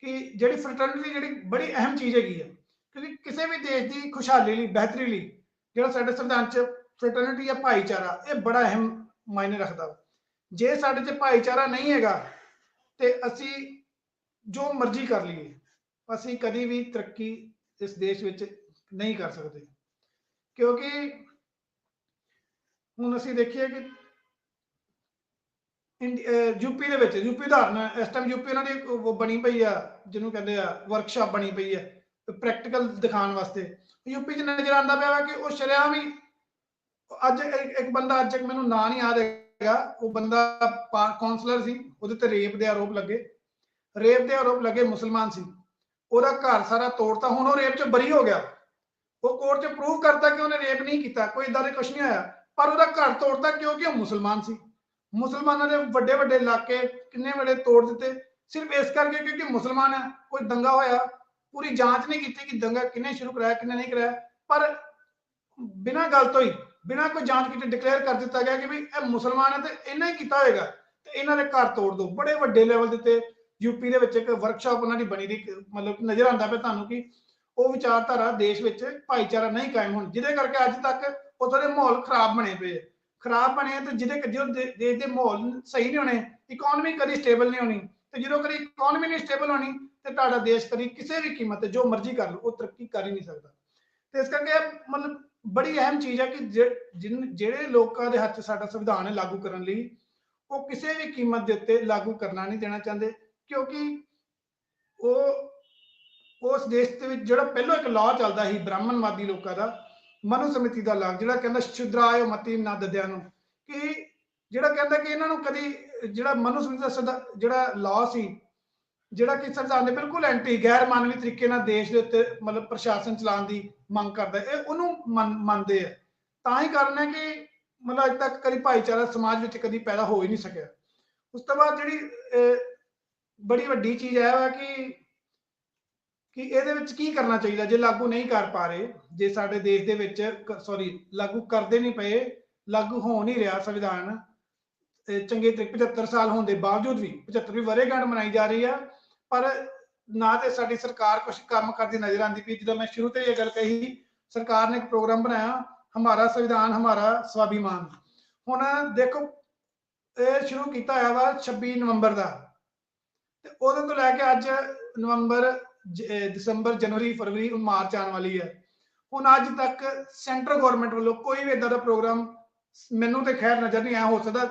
ਕਿ ਜਿਹੜੀ ਫਰਟਰਨਿਟੀ ਜਿਹੜੀ ਬੜੀ ਅਹਿਮ ਚੀਜ਼ ਹੈਗੀ ਹੈ ਕਿਉਂਕਿ ਕਿਸੇ ਵੀ ਦੇਸ਼ ਦੀ ਖੁਸ਼ਹਾਲੀ ਲਈ, ਬਿਹਤਰੀ ਲਈ, ਜਿਹੜਾ ਸਾਡੇ ਸੰਵਿਧਾਨ 'ਚ ਫਰਟਰਨਿਟੀ ਜਾਂ ਭਾਈਚਾਰਾ, ਇਹ ਬੜਾ ਅਹਿਮ ਮਾਇਨੇ ਰੱਖਦਾ ਵਾ। ਜੇ ਸਾਡੇ 'ਚ ਭਾਈਚਾਰਾ ਨਹੀਂ ਹੈਗਾ ਤੇ ਅਸੀਂ ਜੋ ਮਰਜ਼ੀ ਕਰ ਲਈਏ, ਅਸੀਂ ਕਦੀ ਵੀ ਤਰੱਕੀ ਇਸ ਦੇਸ਼ ਵਿੱਚ ਨਹੀਂ ਕਰ ਸਕਦੇ। ਕਿਉਂਕਿ ਹੁਣ ਅਸੀਂ ਦੇਖੀਏ ਕਿ ਯੂਪੀ ਦੇ ਵਿੱਚ ਯੂਪੀ ਦਾ ਇਸ ਟਾਈਮ ਯੂਪੀ ਉਹਨਾਂ ਦੀ ਉਹ ਬਣੀ ਪਈ ਆ, ਜਿਹਨੂੰ ਕਹਿੰਦੇ ਆ ਵਰਕਸ਼ਾਪ ਬਣੀ ਪਈ ਹੈ ਪ੍ਰੈਕਟੀਕਲ ਦਿਖਾਉਣ ਵਾਸਤੇ। ਯੂਪੀ 'ਚ ਨਜ਼ਰ ਆਉਂਦਾ ਪਿਆ ਵਾ ਕਿ ਉਹ ਸ਼ਰਿਆਮ ਹੀ ਅੱਜ ਇੱਕ ਇੱਕ ਬੰਦਾ ਅੱਜ ਇੱਕ ਮੈਨੂੰ ਨਾਂ ਨਹੀਂ ਯਾਦ ਹੈਗਾ। ਉਹ ਬੰਦਾ ਕਾਉਂਸਲਰ ਸੀ, ਉਹਦੇ ਤੇ ਰੇਪ ਦੇ ਆਰੋਪ ਲੱਗੇ। ਰੇਪ ਦੇ ਆਰੋਪ ਲੱਗੇ, ਮੁਸਲਮਾਨ ਸੀ। ਉਹਦਾ ਘਰ ਸਾਰਾ ਤੋੜਤਾ, ਹੁਣ ਉਹ ਰੇਪ 'ਚ ਬਰੀ ਹੋ ਗਿਆ। ਉਹ ਕੋਰਟ 'ਚ ਪ੍ਰੂਵ ਕਰਤਾ ਕਿ ਉਹਨੇ ਰੇਪ ਨਹੀਂ ਕੀਤਾ, ਕੋਈ ਇਦਾਂ ਦੇ ਕੁਝ ਨਹੀਂ ਆਇਆ ਪਰ ਉਹਦਾ ਘਰ ਤੋੜਤਾ ਕਿਉਂਕਿ ਉਹ ਮੁਸਲਮਾਨ ਸੀ। ਮੁਸਲਮਾਨਾਂ ਦੇ ਵੱਡੇ ਵੱਡੇ ਇਲਾਕੇ ਕਿੰਨੇ ਵੱਡੇ ਤੋੜ ਦਿੱਤੇ? ਸਿਰਫ ਇਸ ਕਰਕੇ ਕਿਉਂਕਿ ਮੁਸਲਮਾਨ ਹੈ, ਕੋਈ ਦੰਗਾ ਹੋਇਆ। ਪੂਰੀ ਜਾਂਚ ਨਹੀਂ ਕੀਤੀ ਕਿ ਦੰਗਾ ਕਿੰਨੇ ਸ਼ੁਰੂ ਕਰਾਇਆ ਕਿੰਨੇ ਨਹੀਂ ਕਰਾਇਆ। ਪਰ ਬਿਨਾਂ ਗੱਲ ਤੋਂ ਹੀ, ਬਿਨਾਂ ਕੋਈ ਜਾਂਚ ਕੀਤੇ ਡਿਕਲੇਅਰ ਕਰ ਦਿੱਤਾ ਗਿਆ ਕਿ ਵੀ ਇਹ ਮੁਸਲਮਾਨ ਹੈ ਤੇ ਇਹਨਾਂ ਹੀ ਕੀਤਾ ਹੋਏਗਾ। ਤੇ ਇਹਨਾਂ ਦੇ ਘਰ ਤੋੜ ਦੋ। ਬੜੇ ਵੱਡੇ ਲੈਵਲ ਦੇ ਤੇ ਯੂਪੀ ਦੇ ਵਿੱਚ ਇੱਕ ਵਰਕਸ਼ਾਪ ਉਹਨਾਂ ਦੀ ਬਣੀ ਦੀ, ਮਤਲਬ ਨਜ਼ਰ ਆਉਂਦਾ ਪਿਆ ਤੁਹਾਨੂੰ ਕਿ ਉਹ ਵਿਚਾਰਧਾਰਾ ਦੇਸ਼ ਵਿੱਚ ਭਾਈਚਾਰਾ ਨਹੀਂ ਕਾਇਮ ਹੋਣ, ਜਿਹਦੇ ਕਰਕੇ ਅੱਜ ਤੱਕ ਉੱਥੋਂ ਦੇ ਮਾਹੌਲ ਖਰਾਬ ਬਣੇ ਪਏ ਖਰਾਬ ਬਣੇ ਤੇ ਜਿਹਦੇ ਜੋ ਦੇਸ਼ ਦੇ ਮਾਹੌਲ ਸਹੀ ਨਹੀਂ ਹੋਣੇ ਇਕਨੋਮੀ ਕਦੀ ਸਟੇਬਲ ਨਹੀਂ ਹੋਣੀ, ਤੇ ਜਦੋਂ ਕਦੀ ਇਕਨੋਮੀ ਨਹੀਂ ਸਟੇਬਲ ਹੋਣੀ, ਤੇ ਤੁਹਾਡਾ ਦੇਸ਼ ਕਦੀ ਕਿਸੇ ਵੀ ਕੀਮਤ ਤੇ ਜੋ ਮਰਜ਼ੀ ਕਰ ਲਓ, ਉਹ ਤਰੱਕੀ ਕਰ ਹੀ ਨਹੀਂ ਸਕਦਾ। ਤੇ ਇਸ ਕਰਕੇ ਮਤਲਬ ਬੜੀ ਅਹਿਮ ਚੀਜ਼ ਹੈ ਕਿ ਜਿਨ- ਜਿਹੜੇ ਲੋਕਾਂ ਦੇ ਹੱਥ ਸਾਡਾ ਸੰਵਿਧਾਨ ਹੈ ਲਾਗੂ ਕਰਨ ਲਈ, ਉਹ ਕਿਸੇ ਵੀ ਕੀਮਤ ਦੇ ਉੱਤੇ ਲਾਗੂ ਕਰਨਾ ਨਹੀਂ ਦੇਣਾ ਚਾਹੁੰਦੇ, ਕਿਉਂਕਿ ਉਹ ਉਸ ਦੇਸ਼ ਦੇ ਵਿੱਚ ਜਿਹੜਾ ਪਹਿਲਾਂ ਇੱਕ ਲਾਅ ਚੱਲਦਾ ਸੀ, ਬ੍ਰਾਹਮਣਵਾਦੀ ਲੋਕਾਂ ਦਾ, ਮਨੁ ਸਮਿਤੀ ਦਾ ਲਾਗ ਜਿਹੜਾ ਕਹਿੰਦਾ ਸ਼ੁਦਰਾਇ ਮਤੀ ਨਾ ਦਦਿਆਂ ਨੂੰ, ਕਿ ਜਿਹੜਾ ਕਹਿੰਦਾ ਕਿ ਇਹਨਾਂ ਨੂੰ ਕਦੀ ਜਿਹੜਾ ਮਨੁ ਸਮਿਤੀ ਦਾ ਜਿਹੜਾ ਲਾਅ ਸੀ, ਜਿਹੜਾ ਕਿ ਸੰਵਿਧਾਨ ਦੇ ਬਿਲਕੁਲ ਐਂਟੀ ਗੈਰ ਮਾਨਵੀ ਤਰੀਕੇ ਨਾਲ ਦੇਸ਼ ਦੇ ਉੱਤੇ ਮਤਲਬ ਪ੍ਰਸ਼ਾਸਨ ਚਲਾਉਣ ਦੀ ਮੰਗ ਕਰਦਾ, ਇਹ ਉਹਨੂੰ ਮੰਨਦੇ ਆ। ਤਾਂ ਹੀ ਕਾਰਨ ਹੈ ਕਿ ਮਤਲਬ ਅੱਜ ਤੱਕ ਕਦੀ ਭਾਈਚਾਰਾ ਸਮਾਜ ਵਿੱਚ ਕਦੀ ਪੈਦਾ ਹੋ ਹੀ ਨਹੀਂ ਸਕਿਆ। ਉਸ ਤੋਂ ਬਾਅਦ ਜਿਹੜੀ ਬੜੀ ਵੱਡੀ ਚੀਜ਼ ਹੈ ਵਾ ਕਿ ਕਿ ਇਹਦੇ ਵਿੱਚ ਕੀ ਕਰਨਾ ਚਾਹੀਦਾ? ਜੇ ਲਾਗੂ ਨਹੀਂ ਕਰ ਪਾ ਰਹੇ, ਜੇ ਸਾਡੇ ਦੇਸ਼ ਦੇ ਵਿੱਚ ਸੌਰੀ ਲਾਗੂ ਕਰਦੇ ਨਹੀਂ ਪਏ, ਲਾਗੂ ਹੋ ਨਹੀਂ ਰਿਹਾ ਸੰਵਿਧਾਨ ਚੰਗੇ ਤਰੀਕੇ 75 ਸਾਲ ਹੋਣ ਦੇ ਬਾਵਜੂਦ ਵੀ 75ਵੀਂ ਵਰ੍ਹੇਗੰਢ ਮਨਾਈ ਜਾ ਰਹੀ ਆ, ਪਰ ਨਾ ਤੇ ਸਾਡੀ ਸਰਕਾਰ ਕੁਝ ਕੰਮ ਕਰਦੀ ਨਜ਼ਰ ਆਉਂਦੀ ਪਈ। ਜਦੋਂ ਮੈਂ ਸ਼ੁਰੂ ਤੋਂ ਹੀ ਇਹ ਗੱਲ ਕਹੀ, ਸਰਕਾਰ ਨੇ ਇੱਕ ਪ੍ਰੋਗਰਾਮ ਬਣਾਇਆ, ਹਮਾਰਾ ਸੰਵਿਧਾਨ, ਹਮਾਰਾ ਸਵਾਭਿਮਾਨ। ਹੁਣ ਦੇਖੋ, ਇਹ ਸ਼ੁਰੂ ਕੀਤਾ ਹੋਇਆ ਵਾ 26 ਨਵੰਬਰ ਦਾ। ਤੇ ਉਦੋਂ ਤੋਂ ਲੈ ਕੇ ਅੱਜ ਨਵੰਬਰ ਦਸੰਬਰ, ਜਨਵਰੀ, ਫਰਵਰੀ ਮਾਰਚ ਆਉਣ ਵਾਲੀ ਹੈ। ਹੁਣ ਅੱਜ ਤੱਕ ਸੈਂਟਰ ਗਵਰਨਮੈਂਟ ਵੱਲੋਂ ਕੋਈ ਵੀ ਇਦਾਂ ਦਾ ਪ੍ਰੋਗਰਾਮ ਮੈਨੂੰ ਤੇ ਖੈਰ ਨਜ਼ਰ ਨਹੀਂ ਆਇਆ, ਹੋ ਸਕਦਾ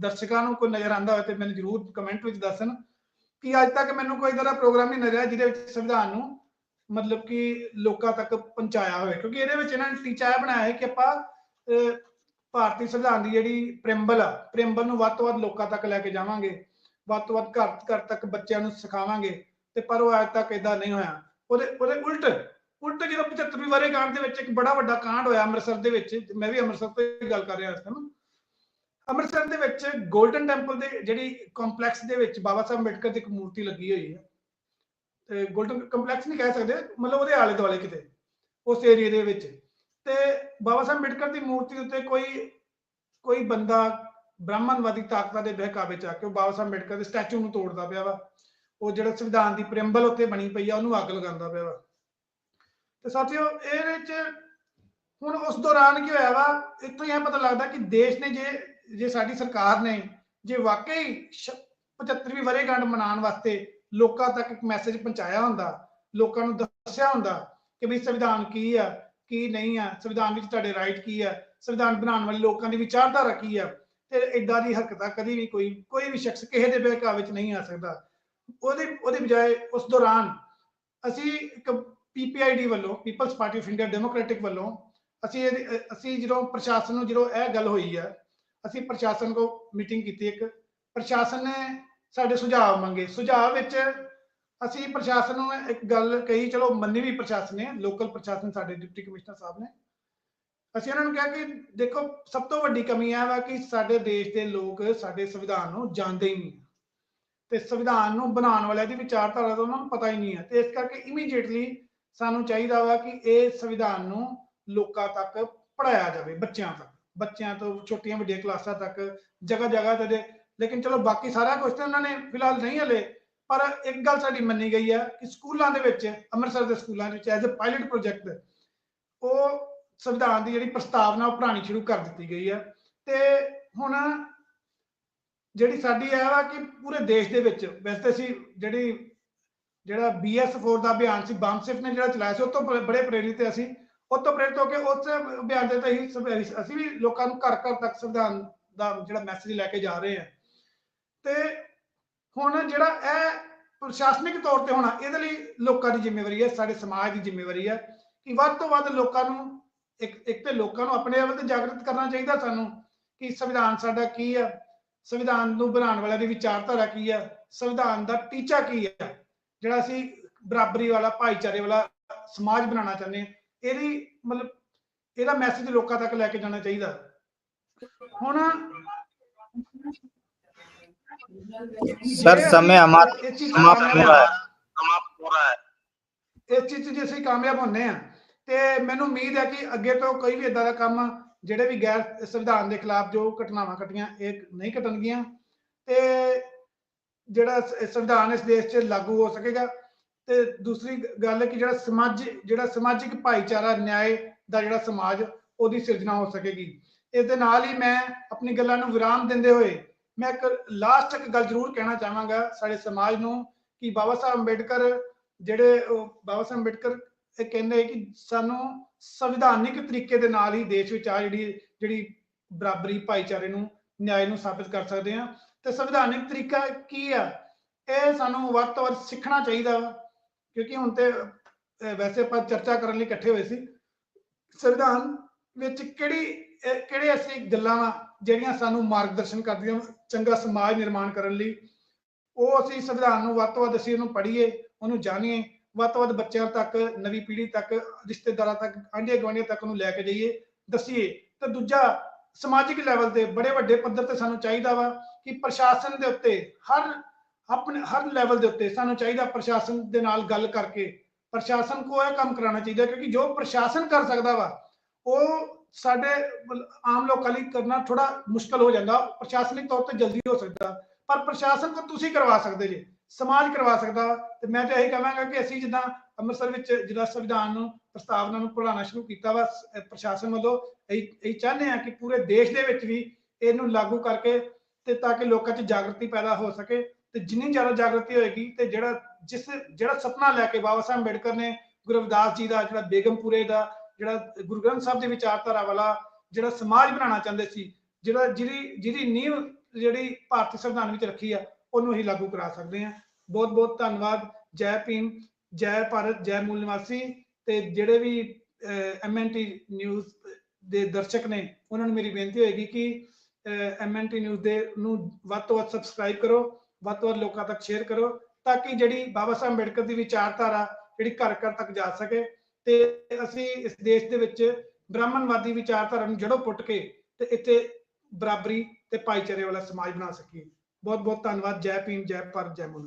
ਦਰਸ਼ਕਾਂ ਨੂੰ ਕੋਈ ਨਜ਼ਰ ਆਂਦਾ ਹੋਵੇ ਤੇ ਮੈਨੂੰ ਜਰੂਰ ਕਮੈਂਟ ਵਿੱਚ ਦੱਸਣ ਕਿ ਅੱਜ ਤੱਕ ਮੈਨੂੰ ਕੋਈ ਇਦਾਂ ਦਾ ਪ੍ਰੋਗਰਾਮ ਨਹੀਂ ਨਜ਼ਰ ਆਇਆ ਜਿਹਦੇ ਵਿੱਚ ਸੰਵਿਧਾਨ ਨੂੰ ਮਤਲਬ ਕਿ ਲੋਕਾਂ ਤੱਕ ਪਹੁੰਚਾਇਆ ਹੋਵੇ। ਕਿਉਂਕਿ ਇਹਦੇ ਵਿੱਚ ਇਹਨਾਂ ਨੇ ਟੀਚਾ ਇਹ ਬਣਾਇਆ ਹੈ ਕਿ ਆਪਾਂ ਭਾਰਤੀ ਸੰਵਿਧਾਨ ਦੀ ਜਿਹੜੀ ਪ੍ਰਿੰਬਲ ਆ, ਪ੍ਰਿੰਬਲ ਨੂੰ ਵੱਧ ਤੋਂ ਵੱਧ ਲੋਕਾਂ ਤੱਕ ਲੈ ਕੇ ਜਾਵਾਂਗੇ। ਵੱਧ ਤੋਂ ਵੱਧ ਘਰ ਘਰ ਤੱਕ ਬੱਚਿਆਂ ਨੂੰ ਸਿਖਾਵਾਂਗੇ। ਤੇ ਪਰ ਉਹ ਅੱਜ ਤੱਕ ਇਦਾਂ ਨਹੀਂ ਹੋਇਆ। ਉਹਦੇ ਉਹਦੇ ਉਲਟ ਉਲਟ ਜਦੋਂ 75ਵੀਂ ਵਾਰੇ ਕਾਂਡ ਦੇ ਵਿੱਚ ਇੱਕ ਬੜਾ ਵੱਡਾ ਕਾਂਡ ਹੋਇਆ ਅੰਮ੍ਰਿਤਸਰ ਦੇ ਵਿੱਚ, ਮੈਂ ਵੀ ਅੰਮ੍ਰਿਤਸਰ ਤੋਂ ਗੱਲ ਕਰ ਰਿਹਾ ਇਸ ਟਾਈਮ ਅੰਮ੍ਰਿਤਸਰ ਦੇ ਵਿੱਚ 골ਡਨ ਟੈਂਪਲ ਦੇ ਜਿਹੜੀ ਕੰਪਲੈਕਸ ਦੇ ਵਿੱਚ ਬਾਬਾ ਸਾਹਿਬ ਅੰਬੇਡਕਰ ਦੀ ਇੱਕ ਮੂਰਤੀ ਲੱਗੀ ਹੋਈ ਹੈ। ਤੇ 골ਡਨ ਕੰਪਲੈਕਸ ਨਹੀਂ ਕਹਿ ਸਕਦੇ, ਮਤਲਬ ਉਹਦੇ ਆਲੇ ਦੁਆਲੇ ਕਿਤੇ, ਉਸ ਏਰੀਆ ਦੇ ਵਿੱਚ। ਤੇ ਬਾਬਾ ਸਾਹਿਬ ਅੰਬੇਡਕਰ ਦੀ ਮੂਰਤੀ ਉੱਤੇ ਕੋਈ ਕੋਈ ਬੰਦਾ ਬ੍ਰਾਹਮਣਵਾਦੀ ਤਾਕਤਾਂ ਦੇ ਬਹਿਕਾਵੇ ਚ ਆ ਕੇ ਉਹ ਬਾਬਾ ਸਾਹਿਬ ਅੰਬੇਡਕਰ ਦੇ ਸਟੈਚੂ ਨੂੰ ਤੋੜਦਾ ਪਿਆ ਵਾ। ਉਹ ਜਿਹੜਾ ਸੰਵਿਧਾਨ ਦੀ ਪ੍ਰਿੰਬਲ ਉੱਤੇ ਬਣੀ ਪਈ ਆ, ਉਹਨੂੰ ਅੱਗ ਲਗਾਉਂਦਾ ਪਿਆ ਵਾ। ਤੇ ਸਾਥੀਓ, ਇਹਦੇ ਵਿੱਚ ਹੁਣ ਉਸ ਦੌਰਾਨ ਕੀ ਹੋਇਆ ਵਾ, ਇੱਥੋਂ ਇਹ ਪਤਾ ਲੱਗਦਾ ਕਿ ਦੇਸ਼ ਨੇ ਜੇ ਜੇ ਸਾਡੀ ਸਰਕਾਰ ਨੇ ਜੇ ਵਾਕਈ 75ਵੀਂ ਵਰ੍ਹੇਗੰਢ ਮਨਾਉਣ ਵਾਸਤੇ ਲੋਕਾਂ ਤੱਕ ਇੱਕ ਮੈਸੇਜ ਪਹੁੰਚਾਇਆ ਹੁੰਦਾ, ਲੋਕਾਂ ਨੂੰ ਦੱਸਿਆ ਹੁੰਦਾ ਕਿ ਵੀ ਸੰਵਿਧਾਨ ਕੀ ਆ, ਕੀ ਨਹੀਂ ਆ, ਸੰਵਿਧਾਨ ਵਿੱਚ ਤੁਹਾਡੇ ਰਾਈਟ ਕੀ ਆ, ਸੰਵਿਧਾਨ ਬਣਾਉਣ ਵਾਲੇ ਲੋਕਾਂ ਦੀ ਵਿਚਾਰਧਾਰਾ ਕੀ ਆ, ਤੇ ਇਦਾਂ ਦੀ ਹਰਕਤਾਂ ਕਦੀ ਵੀ ਕੋਈ ਕੋਈ ਵੀ ਸ਼ਖਸ ਕਿਸੇ ਦੇ ਬਹਿਕਾਵੇ ਵਿੱਚ ਨਹੀਂ ਆ ਸਕਦਾ। ਉਹਦੇ ਉਹਦੇ ਬਜਾਏ ਉਸ ਦੌਰਾਨ ਅਸੀਂ ਇੱਕ ਪੀਪੀਆਈਡੀ ਵੱਲੋਂ, people's party of India democratic ਵੱਲੋਂ ਅਸੀਂ ਅਸੀਂ ਜਦੋਂ ਪ੍ਰਸ਼ਾਸਨ ਨੂੰ ਜਦੋਂ ਇਹ ਗੱਲ ਹੋਈ ਆ ਅਸੀਂ ਪ੍ਰਸ਼ਾਸਨ ਕੋ ਮੀਟਿੰਗ ਕੀਤੀ ਇੱਕ। ਪ੍ਰਸ਼ਾਸਨ ਨੇ ਸਾਡੇ ਸੁਝਾਅ ਮੰਗੇ। ਸੁਝਾਅ ਵਿੱਚ ਅਸੀਂ ਪ੍ਰਸ਼ਾਸਨ ਨੂੰ ਇੱਕ ਗੱਲ ਕਹੀ, ਚਲੋ ਮੰਨੀ ਵੀ ਪ੍ਰਸ਼ਾਸਨ ਨੇ, ਲੋਕਲ ਪ੍ਰਸ਼ਾਸਨ ਸਾਡੇ ਡਿਪਟੀ ਕਮਿਸ਼ਨਰ ਸਾਹਿਬ ਨੇ। ਅਸੀਂ ਉਹਨਾਂ ਨੂੰ ਕਿਹਾ ਕਿ ਦੇਖੋ, ਸਭ ਤੋਂ ਵੱਡੀ ਕਮੀ ਇਹ ਵਾ ਕਿ ਸਾਡੇ ਦੇਸ਼ ਦੇ ਲੋਕ ਸਾਡੇ ਸੰਵਿਧਾਨ ਨੂੰ ਜਾਣਦੇ ਹੀ ਨਹੀਂ। ਤੇ ਸੰਵਿਧਾਨ ਨੂੰ ਬਣਾਉਣ ਵਾਲਿਆਂ ਦੀ ਵਿਚਾਰਧਾਰਾ ਦਾ ਉਹਨਾਂ ਨੂੰ ਪਤਾ ਹੀ ਨਹੀਂ ਹੈ। ਤੇ ਇਸ ਕਰਕੇ ਇਮੀਡੀਏਟਲੀ ਸਾਨੂੰ ਚਾਹੀਦਾ ਵਾ ਕਿ ਇਹ ਸੰਵਿਧਾਨ ਨੂੰ ਲੋਕਾਂ ਤੱਕ ਪੜਾਇਆ ਜਾਵੇ, ਬੱਚਿਆਂ ਤੱਕ। ਬੱਚਿਆਂ ਤੋਂ ਛੋਟੀਆਂ ਵੱਡੀਆਂ ਕਲਾਸਾਂ ਤੱਕ ਜਗ੍ਹਾ ਜਗ੍ਹਾ ਤੇ ਦੇ। ਲੇਕਿਨ ਚਲੋ ਬਾਕੀ ਸਾਰਾ ਕੁਝ ਤਾਂ ਉਹਨਾਂ ਨੇ ਫਿਲਹਾਲ ਨਹੀਂ ਹਲੇ, ਪਰ ਇੱਕ ਗੱਲ ਸਾਡੀ ਮੰਨੀ ਗਈ ਹੈ ਕਿ ਸਕੂਲਾਂ ਦੇ ਵਿੱਚ, ਅੰਮ੍ਰਿਤਸਰ ਦੇ ਸਕੂਲਾਂ ਵਿੱਚ ਐਜ਼ ਅ ਪਾਇਲਟ ਪ੍ਰੋਜੈਕਟ ਉਹ ਸੰਵਿਧਾਨ ਦੀ ਜਿਹੜੀ ਪ੍ਰਸਤਾਵਨਾ ਉਹ ਬਣਾਉਣੀ ਸ਼ੁਰੂ ਕਰ ਦਿੱਤੀ ਗਈ ਹੈ। ਤੇ ਹੁਣ ਜਿਹੜੀ ਸਾਡੀ ਇਹ ਵਾ ਕਿ ਪੂਰੇ ਦੇਸ਼ ਦੇ ਵਿੱਚ, ਵੈਸੇ ਤਾਂ ਅਸੀਂ ਜਿਹੜੀ, ਜਿਹੜਾ BS4 ਦਾ ਅਭਿਆਨ ਸੀ ਬਾਮਸਿਫ ਨੇ ਜਿਹੜਾ ਚਲਾਇਆ ਸੀ, ਉਹ ਤੋਂ ਬੜੇ ਪ੍ਰੇਰਿਤ ਅਸੀਂ, ਉਹ ਤੋਂ ਪ੍ਰੇਰਿਤ ਹੋ ਕੇ ਉਸ ਅਭਿਆਨ ਦੇ ਤਹਿਤ ਅਸੀਂ ਵੀ ਲੋਕਾਂ ਨੂੰ ਘਰ ਘਰ ਤੱਕ ਸੰਵਿਧਾਨ ਦਾ ਜਿਹੜਾ ਮੈਸੇਜ ਲੈ ਕੇ ਜਾ ਰਹੇ ਹਾਂ। ਤੇ ਹੁਣ ਜਿਹੜਾ ਇਹ ਪ੍ਰਸ਼ਾਸਨਿਕ ਤੌਰ ਤੇ ਹੋਣਾ, ਇਹਦੇ ਲਈ ਲੋਕਾਂ ਦੀ ਜ਼ਿੰਮੇਵਾਰੀ ਹੈ, ਸਾਡੇ ਸਮਾਜ ਦੀ ਜ਼ਿੰਮੇਵਾਰੀ ਹੈ ਕਿ ਵੱਧ ਤੋਂ ਵੱਧ ਲੋਕਾਂ ਨੂੰ ਇੱਕ ਇੱਕ ਤੇ ਲੋਕਾਂ ਨੂੰ ਆਪਣੇ ਵੱਲ ਤੇ ਜਾਗਰਤ ਕਰਨਾ ਚਾਹੀਦਾ ਸਾਨੂੰ ਕਿ ਸੰਵਿਧਾਨ ਸਾਡਾ ਕੀ ਹੈ ਸੰਵਿਧਾਨ ਨੂੰ ਬਣਾਉਣ ਵਾਲਿਆਂ ਦੀ ਵਿਚਾਰਧਾਰਾ ਕੀ ਹੈ ਸੰਵਿਧਾਨ ਦਾ ਟੀਚਾ ਕੀ ਹੈ ਜਿਹੜਾ ਅਸੀਂ ਬਰਾਬਰੀ ਵਾਲਾ ਭਾਈਚਾਰੇ ਵਾਲਾ ਸਮਾਜ ਬਣਾਉਣਾ ਚਾਹੁੰਦੇ ਹਾਂ ਇਹਦੀ ਮਤਲਬ ਇਹਦਾ ਮੈਸੇਜ ਲੋਕਾਂ ਤੱਕ ਲੈ ਕੇ ਜਾਣਾ ਚਾਹੀਦਾ ਹੁਣ सर ਜੇ समय ਅਸੀਂ हमारा ਇਸ ਚੀਜ਼ 'ਚ समाप्त हो रहा है समाप्त हो रहा है ਇਸ ਚੀਜ਼ 'ਚ ਜੇ ਅਸੀਂ ਕਾਮਯਾਬ ਹੁੰਨੇ ਆ ਤੇ ਮੈਨੂੰ ਉਮੀਦ ਹੈ ਕਿ ਅੱਗੇ ਤੋਂ ਕੋਈ ਵੀ ਇਦਾਂ ਦਾ ਕੰਮ ਜਿਹੜੇ ਵੀ ਗੈਰ ਸੰਵਿਧਾਨ ਦੇ ਖਿਲਾਫ ਜੋ ਘਟਨਾਵਾਂ ਘਟੀਆਂ, ਇਹ ਨਹੀਂ ਘਟਣਗੀਆਂ ਤੇ ਜਿਹੜਾ ਸੰਵਿਧਾਨ ਇਸ ਦੇਸ਼ 'ਚ ਲਾਗੂ ਹੋ ਸਕੇਗਾ ਤੇ ਦੂਸਰੀ ਗੱਲ ਹੈ ਕਿ ਜਿਹੜਾ ਸਮਾਜ, ਜਿਹੜਾ ਸਮਾਜਿਕ ਭਾਈਚਾਰਾ ਨਿਆਂ ਦਾ ਜਿਹੜਾ ਸਮਾਜ, ਉਹਦੀ ਸਿਰਜਣਾ ਹੋ ਸਕੇਗੀ। ਇਸ ਦੇ ਨਾਲ ਹੀ ਮੈਂ ਆਪਣੀ ਗੱਲਾਂ ਨੂੰ ਵਿਰਾਮ ਦਿੰਦੇ ਹੋਏ ਮੈਂ ਇੱਕ ਲਾਸਟ ਇੱਕ ਗੱਲ ਜ਼ਰੂਰ ਕਹਿਣਾ ਚਾਹਾਂਗਾ ਸਾਡੇ ਸਮਾਜ ਨੂੰ ਕਿ ਬਾਬਾ ਸਾਹਿਬ ਅੰਬੇਡਕਰ ਜਿਹੜੇ ਉਹ, ਬਾਬਾ ਸਾਹਿਬ ਅੰਬੇਡਕਰ ਇਹ ਕਹਿੰਦੇ ਕਿ ਸਾਨੂੰ ਸੰਵਿਧਾਨਿਕ ਤਰੀਕੇ ਦੇ ਨਾਲ ਹੀ ਦੇਸ਼ ਵਿੱਚ ਆ ਜਿਹੜੀ ਜਿਹੜੀ ਬਰਾਬਰੀ ਭਾਈਚਾਰੇ ਨੂੰ, ਨਿਆਂ ਨੂੰ ਸਾਬਿਤ ਕਰ ਸਕਦੇ ਹਾਂ। ਤੇ ਸੰਵਿਧਾਨਿਕ ਤਰੀਕਾ ਕੀ ਆ? ਇਹ ਸਾਨੂੰ ਵੱਧ ਤੋਂ ਵੱਧ ਸਿੱਖਣਾ ਚਾਹੀਦਾ ਵਾ, ਕਿਉਂਕਿ ਹੁਣ ਤੇ ਵੈਸੇ ਆਪਾਂ ਚਰਚਾ ਕਰਨ ਲਈ ਇਕੱਠੇ ਹੋਏ ਸੀ। ਸੰਵਿਧਾਨ ਵਿੱਚ ਕਿਹੜੀ ਕਿਹੜੇ ਅਸੀਂ ਗੱਲਾਂ ਵਾ ਜਿਹੜੀਆਂ ਸਾਨੂੰ ਮਾਰਗਦਰਸ਼ਨ ਕਰਦੀਆਂ ਚੰਗਾ ਸਮਾਜ ਨਿਰਮਾਣ ਕਰਨ ਲਈ? ਉਹ ਅਸੀਂ ਸੰਵਿਧਾਨ ਨੂੰ ਵੱਧ ਤੋਂ ਵੱਧ ਅਸੀਂ ਉਹਨੂੰ ਪੜ੍ਹੀਏ, ਉਹਨੂੰ ਜਾਣੀਏ। ਵੱਧ ਤੋਂ ਵੱਧ ਬੱਚਿਆਂ ਤੱਕ, ਨਵੀਂ ਪੀੜ੍ਹੀ ਤੱਕ, ਰਿਸ਼ਤੇਦਾਰਾਂ ਤੱਕ, ਆਂਢੀਆਂ ਗੁਆਂਢੀਆਂ ਤੱਕ ਉਹਨੂੰ ਲੈ ਕੇ ਜਾਈਏ, ਦੱਸੀਏ। ਤੇ ਦੂਜਾ, ਸਮਾਜਿਕ ਲੈਵਲ ਤੇ ਬੜੇ ਵੱਡੇ ਪੱਧਰ ਤੇ ਸਾਨੂੰ ਚਾਹੀਦਾ ਵਾ ਕਿ ਪ੍ਰਸ਼ਾਸਨ ਦੇ ਉੱਤੇ ਹਰ ਆਪਣੇ, ਹਰ ਲੈਵਲ ਦੇ ਉੱਤੇ ਸਾਨੂੰ ਚਾਹੀਦਾ ਪ੍ਰਸ਼ਾਸਨ ਦੇ ਨਾਲ ਗੱਲ ਕਰਕੇ ਪ੍ਰਸ਼ਾਸਨ ਕੋ ਇਹ ਕੰਮ ਕਰਾਉਣਾ ਚਾਹੀਦਾ, ਕਿਉਂਕਿ ਜੋ ਪ੍ਰਸ਼ਾਸਨ ਕਰ ਸਕਦਾ ਵਾ, ਉਹ ਸਾਡੇ ਆਮ ਲੋਕਾਂ ਲਈ ਕਰਨਾ ਥੋੜਾ ਮੁਸ਼ਕਲ ਹੋ ਜਾਂਦਾ ਪ੍ਰਸ਼ਾਸਨਿਕ ਤੌਰ ਤੇ ਜਲਦੀ ਹੋ ਸਕਦਾ। ਪਰ ਪ੍ਰਸ਼ਾਸਨ ਕੋ ਤੁਸੀਂ ਕਰਵਾ ਸਕਦੇ ਜੇ। ਸਮਾਜ ਕਰਵਾ ਸਕਦਾ ਤੇ ਮੈਂ ਤਾਂ ਇਹੀ ਕਹਾਂਗਾ ਕਿ ਅਸੀਂ ਜਿੱਦਾਂ ਅੰਮ੍ਰਿਤਸਰ ਵਿੱਚ ਜਿਹੜਾ ਸੰਵਿਧਾਨ ਨੂੰ ਪ੍ਰਸਤਾਵਨਾ ਨੂੰ ਪੜਾਉਣਾ ਸ਼ੁਰੂ ਕੀਤਾ ਵਾ ਪ੍ਰਸ਼ਾਸਨ ਵੱਲੋਂ, ਇਹ ਇਹ ਚਾਹੁੰਦੇ ਆ ਕਿ ਪੂਰੇ ਦੇਸ਼ ਦੇ ਵਿੱਚ ਵੀ ਇਹਨੂੰ ਲਾਗੂ ਕਰਕੇ ਤੇ ਤਾਂ ਕਿ ਲੋਕਾਂ 'ਚ ਜਾਗਰਤੀ ਪੈਦਾ ਹੋ ਸਕੇ ਤੇ ਜਿੰਨੀ ਜ਼ਿਆਦਾ ਜਾਗਰਤੀ ਹੋਏਗੀ ਤੇ ਜਿਹੜਾ ਜਿਸ, ਜਿਹੜਾ ਸੁਪਨਾ ਲੈ ਕੇ ਬਾਬਾ ਸਾਹਿਬ ਅੰਬੇਡਕਰ ਨੇ ਗੁਰੂ ਰਵਿਦਾਸ ਜੀ ਦਾ, ਜਿਹੜਾ ਬੇਗਮਪੁਰੇ ਦਾ, ਜਿਹੜਾ ਗੁਰੂ ਗ੍ਰੰਥ ਸਾਹਿਬ ਦੀ ਵਿਚਾਰਧਾਰਾ ਵਾਲਾ ਜਿਹੜਾ ਸਮਾਜ ਬਣਾਉਣਾ ਚਾਹੁੰਦੇ ਸੀ, ਜਿਹੜਾ ਜਿਹਦੀ ਜਿਹਦੀ ਨੀਂਹ ਜਿਹੜੀ ਭਾਰਤੀ ਸੰਵਿਧਾਨ ਵਿੱਚ ਰੱਖੀ ਆ ਉਹਨੂੰ ਹੀ ਲਾਗੂ ਕਰਾ ਸਕਦੇ ਹਾਂ। ਬਹੁਤ ਬਹੁਤ ਧੰਨਵਾਦ। ਜੈ ਭੀਮ, ਜੈ ਭਾਰਤ, ਜੈ ਮੂਲ ਨਿਵਾਸੀ ਤੇ ਜਿਹੜੇ ਵੀ ਐਮਐਨਟੀ ਨਿਊਜ਼ ਦੇ ਦਰਸ਼ਕ ਨੇ, ਉਹਨਾਂ ਨੂੰ ਮੇਰੀ ਬੇਨਤੀ ਹੋਏਗੀ ਕਿ ਐਮਐਨਟੀ ਨਿਊਜ਼ ਦੇ ਨੂੰ ਵੱਧ ਤੋਂ ਵੱਧ ਸਬਸਕ੍ਰਾਈਬ ਕਰੋ, ਵੱਧ ਤੋਂ ਵੱਧ ਲੋਕਾਂ ਤੱਕ ਸ਼ੇਅਰ ਕਰੋ, ਤਾਂ ਕਿ ਜਿਹੜੀ ਬਾਬਾ ਸਾਹਿਬ ਅੰਬੇਡਕਰ ਦੀ ਵਿਚਾਰਧਾਰਾ, ਜਿਹੜੀ ਘਰ ਘਰ ਤੱਕ ਜਾ ਸਕੇ ਤੇ ਅਸੀਂ ਇਸ ਦੇਸ਼ ਦੇ ਵਿੱਚ ਬ੍ਰਾਹਮਣਵਾਦੀ ਵਿਚਾਰਧਾਰਾ ਨੂੰ ਜੜੋਂ ਪੁੱਟ ਕੇ ਤੇ ਇੱਥੇ ਬਰਾਬਰੀ ਤੇ ਭਾਈਚਾਰੇ ਵਾਲਾ ਸਮਾਜ ਬਣਾ ਸਕੀਏ। ਬਹੁਤ ਬਹੁਤ ਧੰਨਵਾਦ ਜੈ ਭੀਮ ਜੈ ਭਾਰਤ ਜੈ ਮੂਲ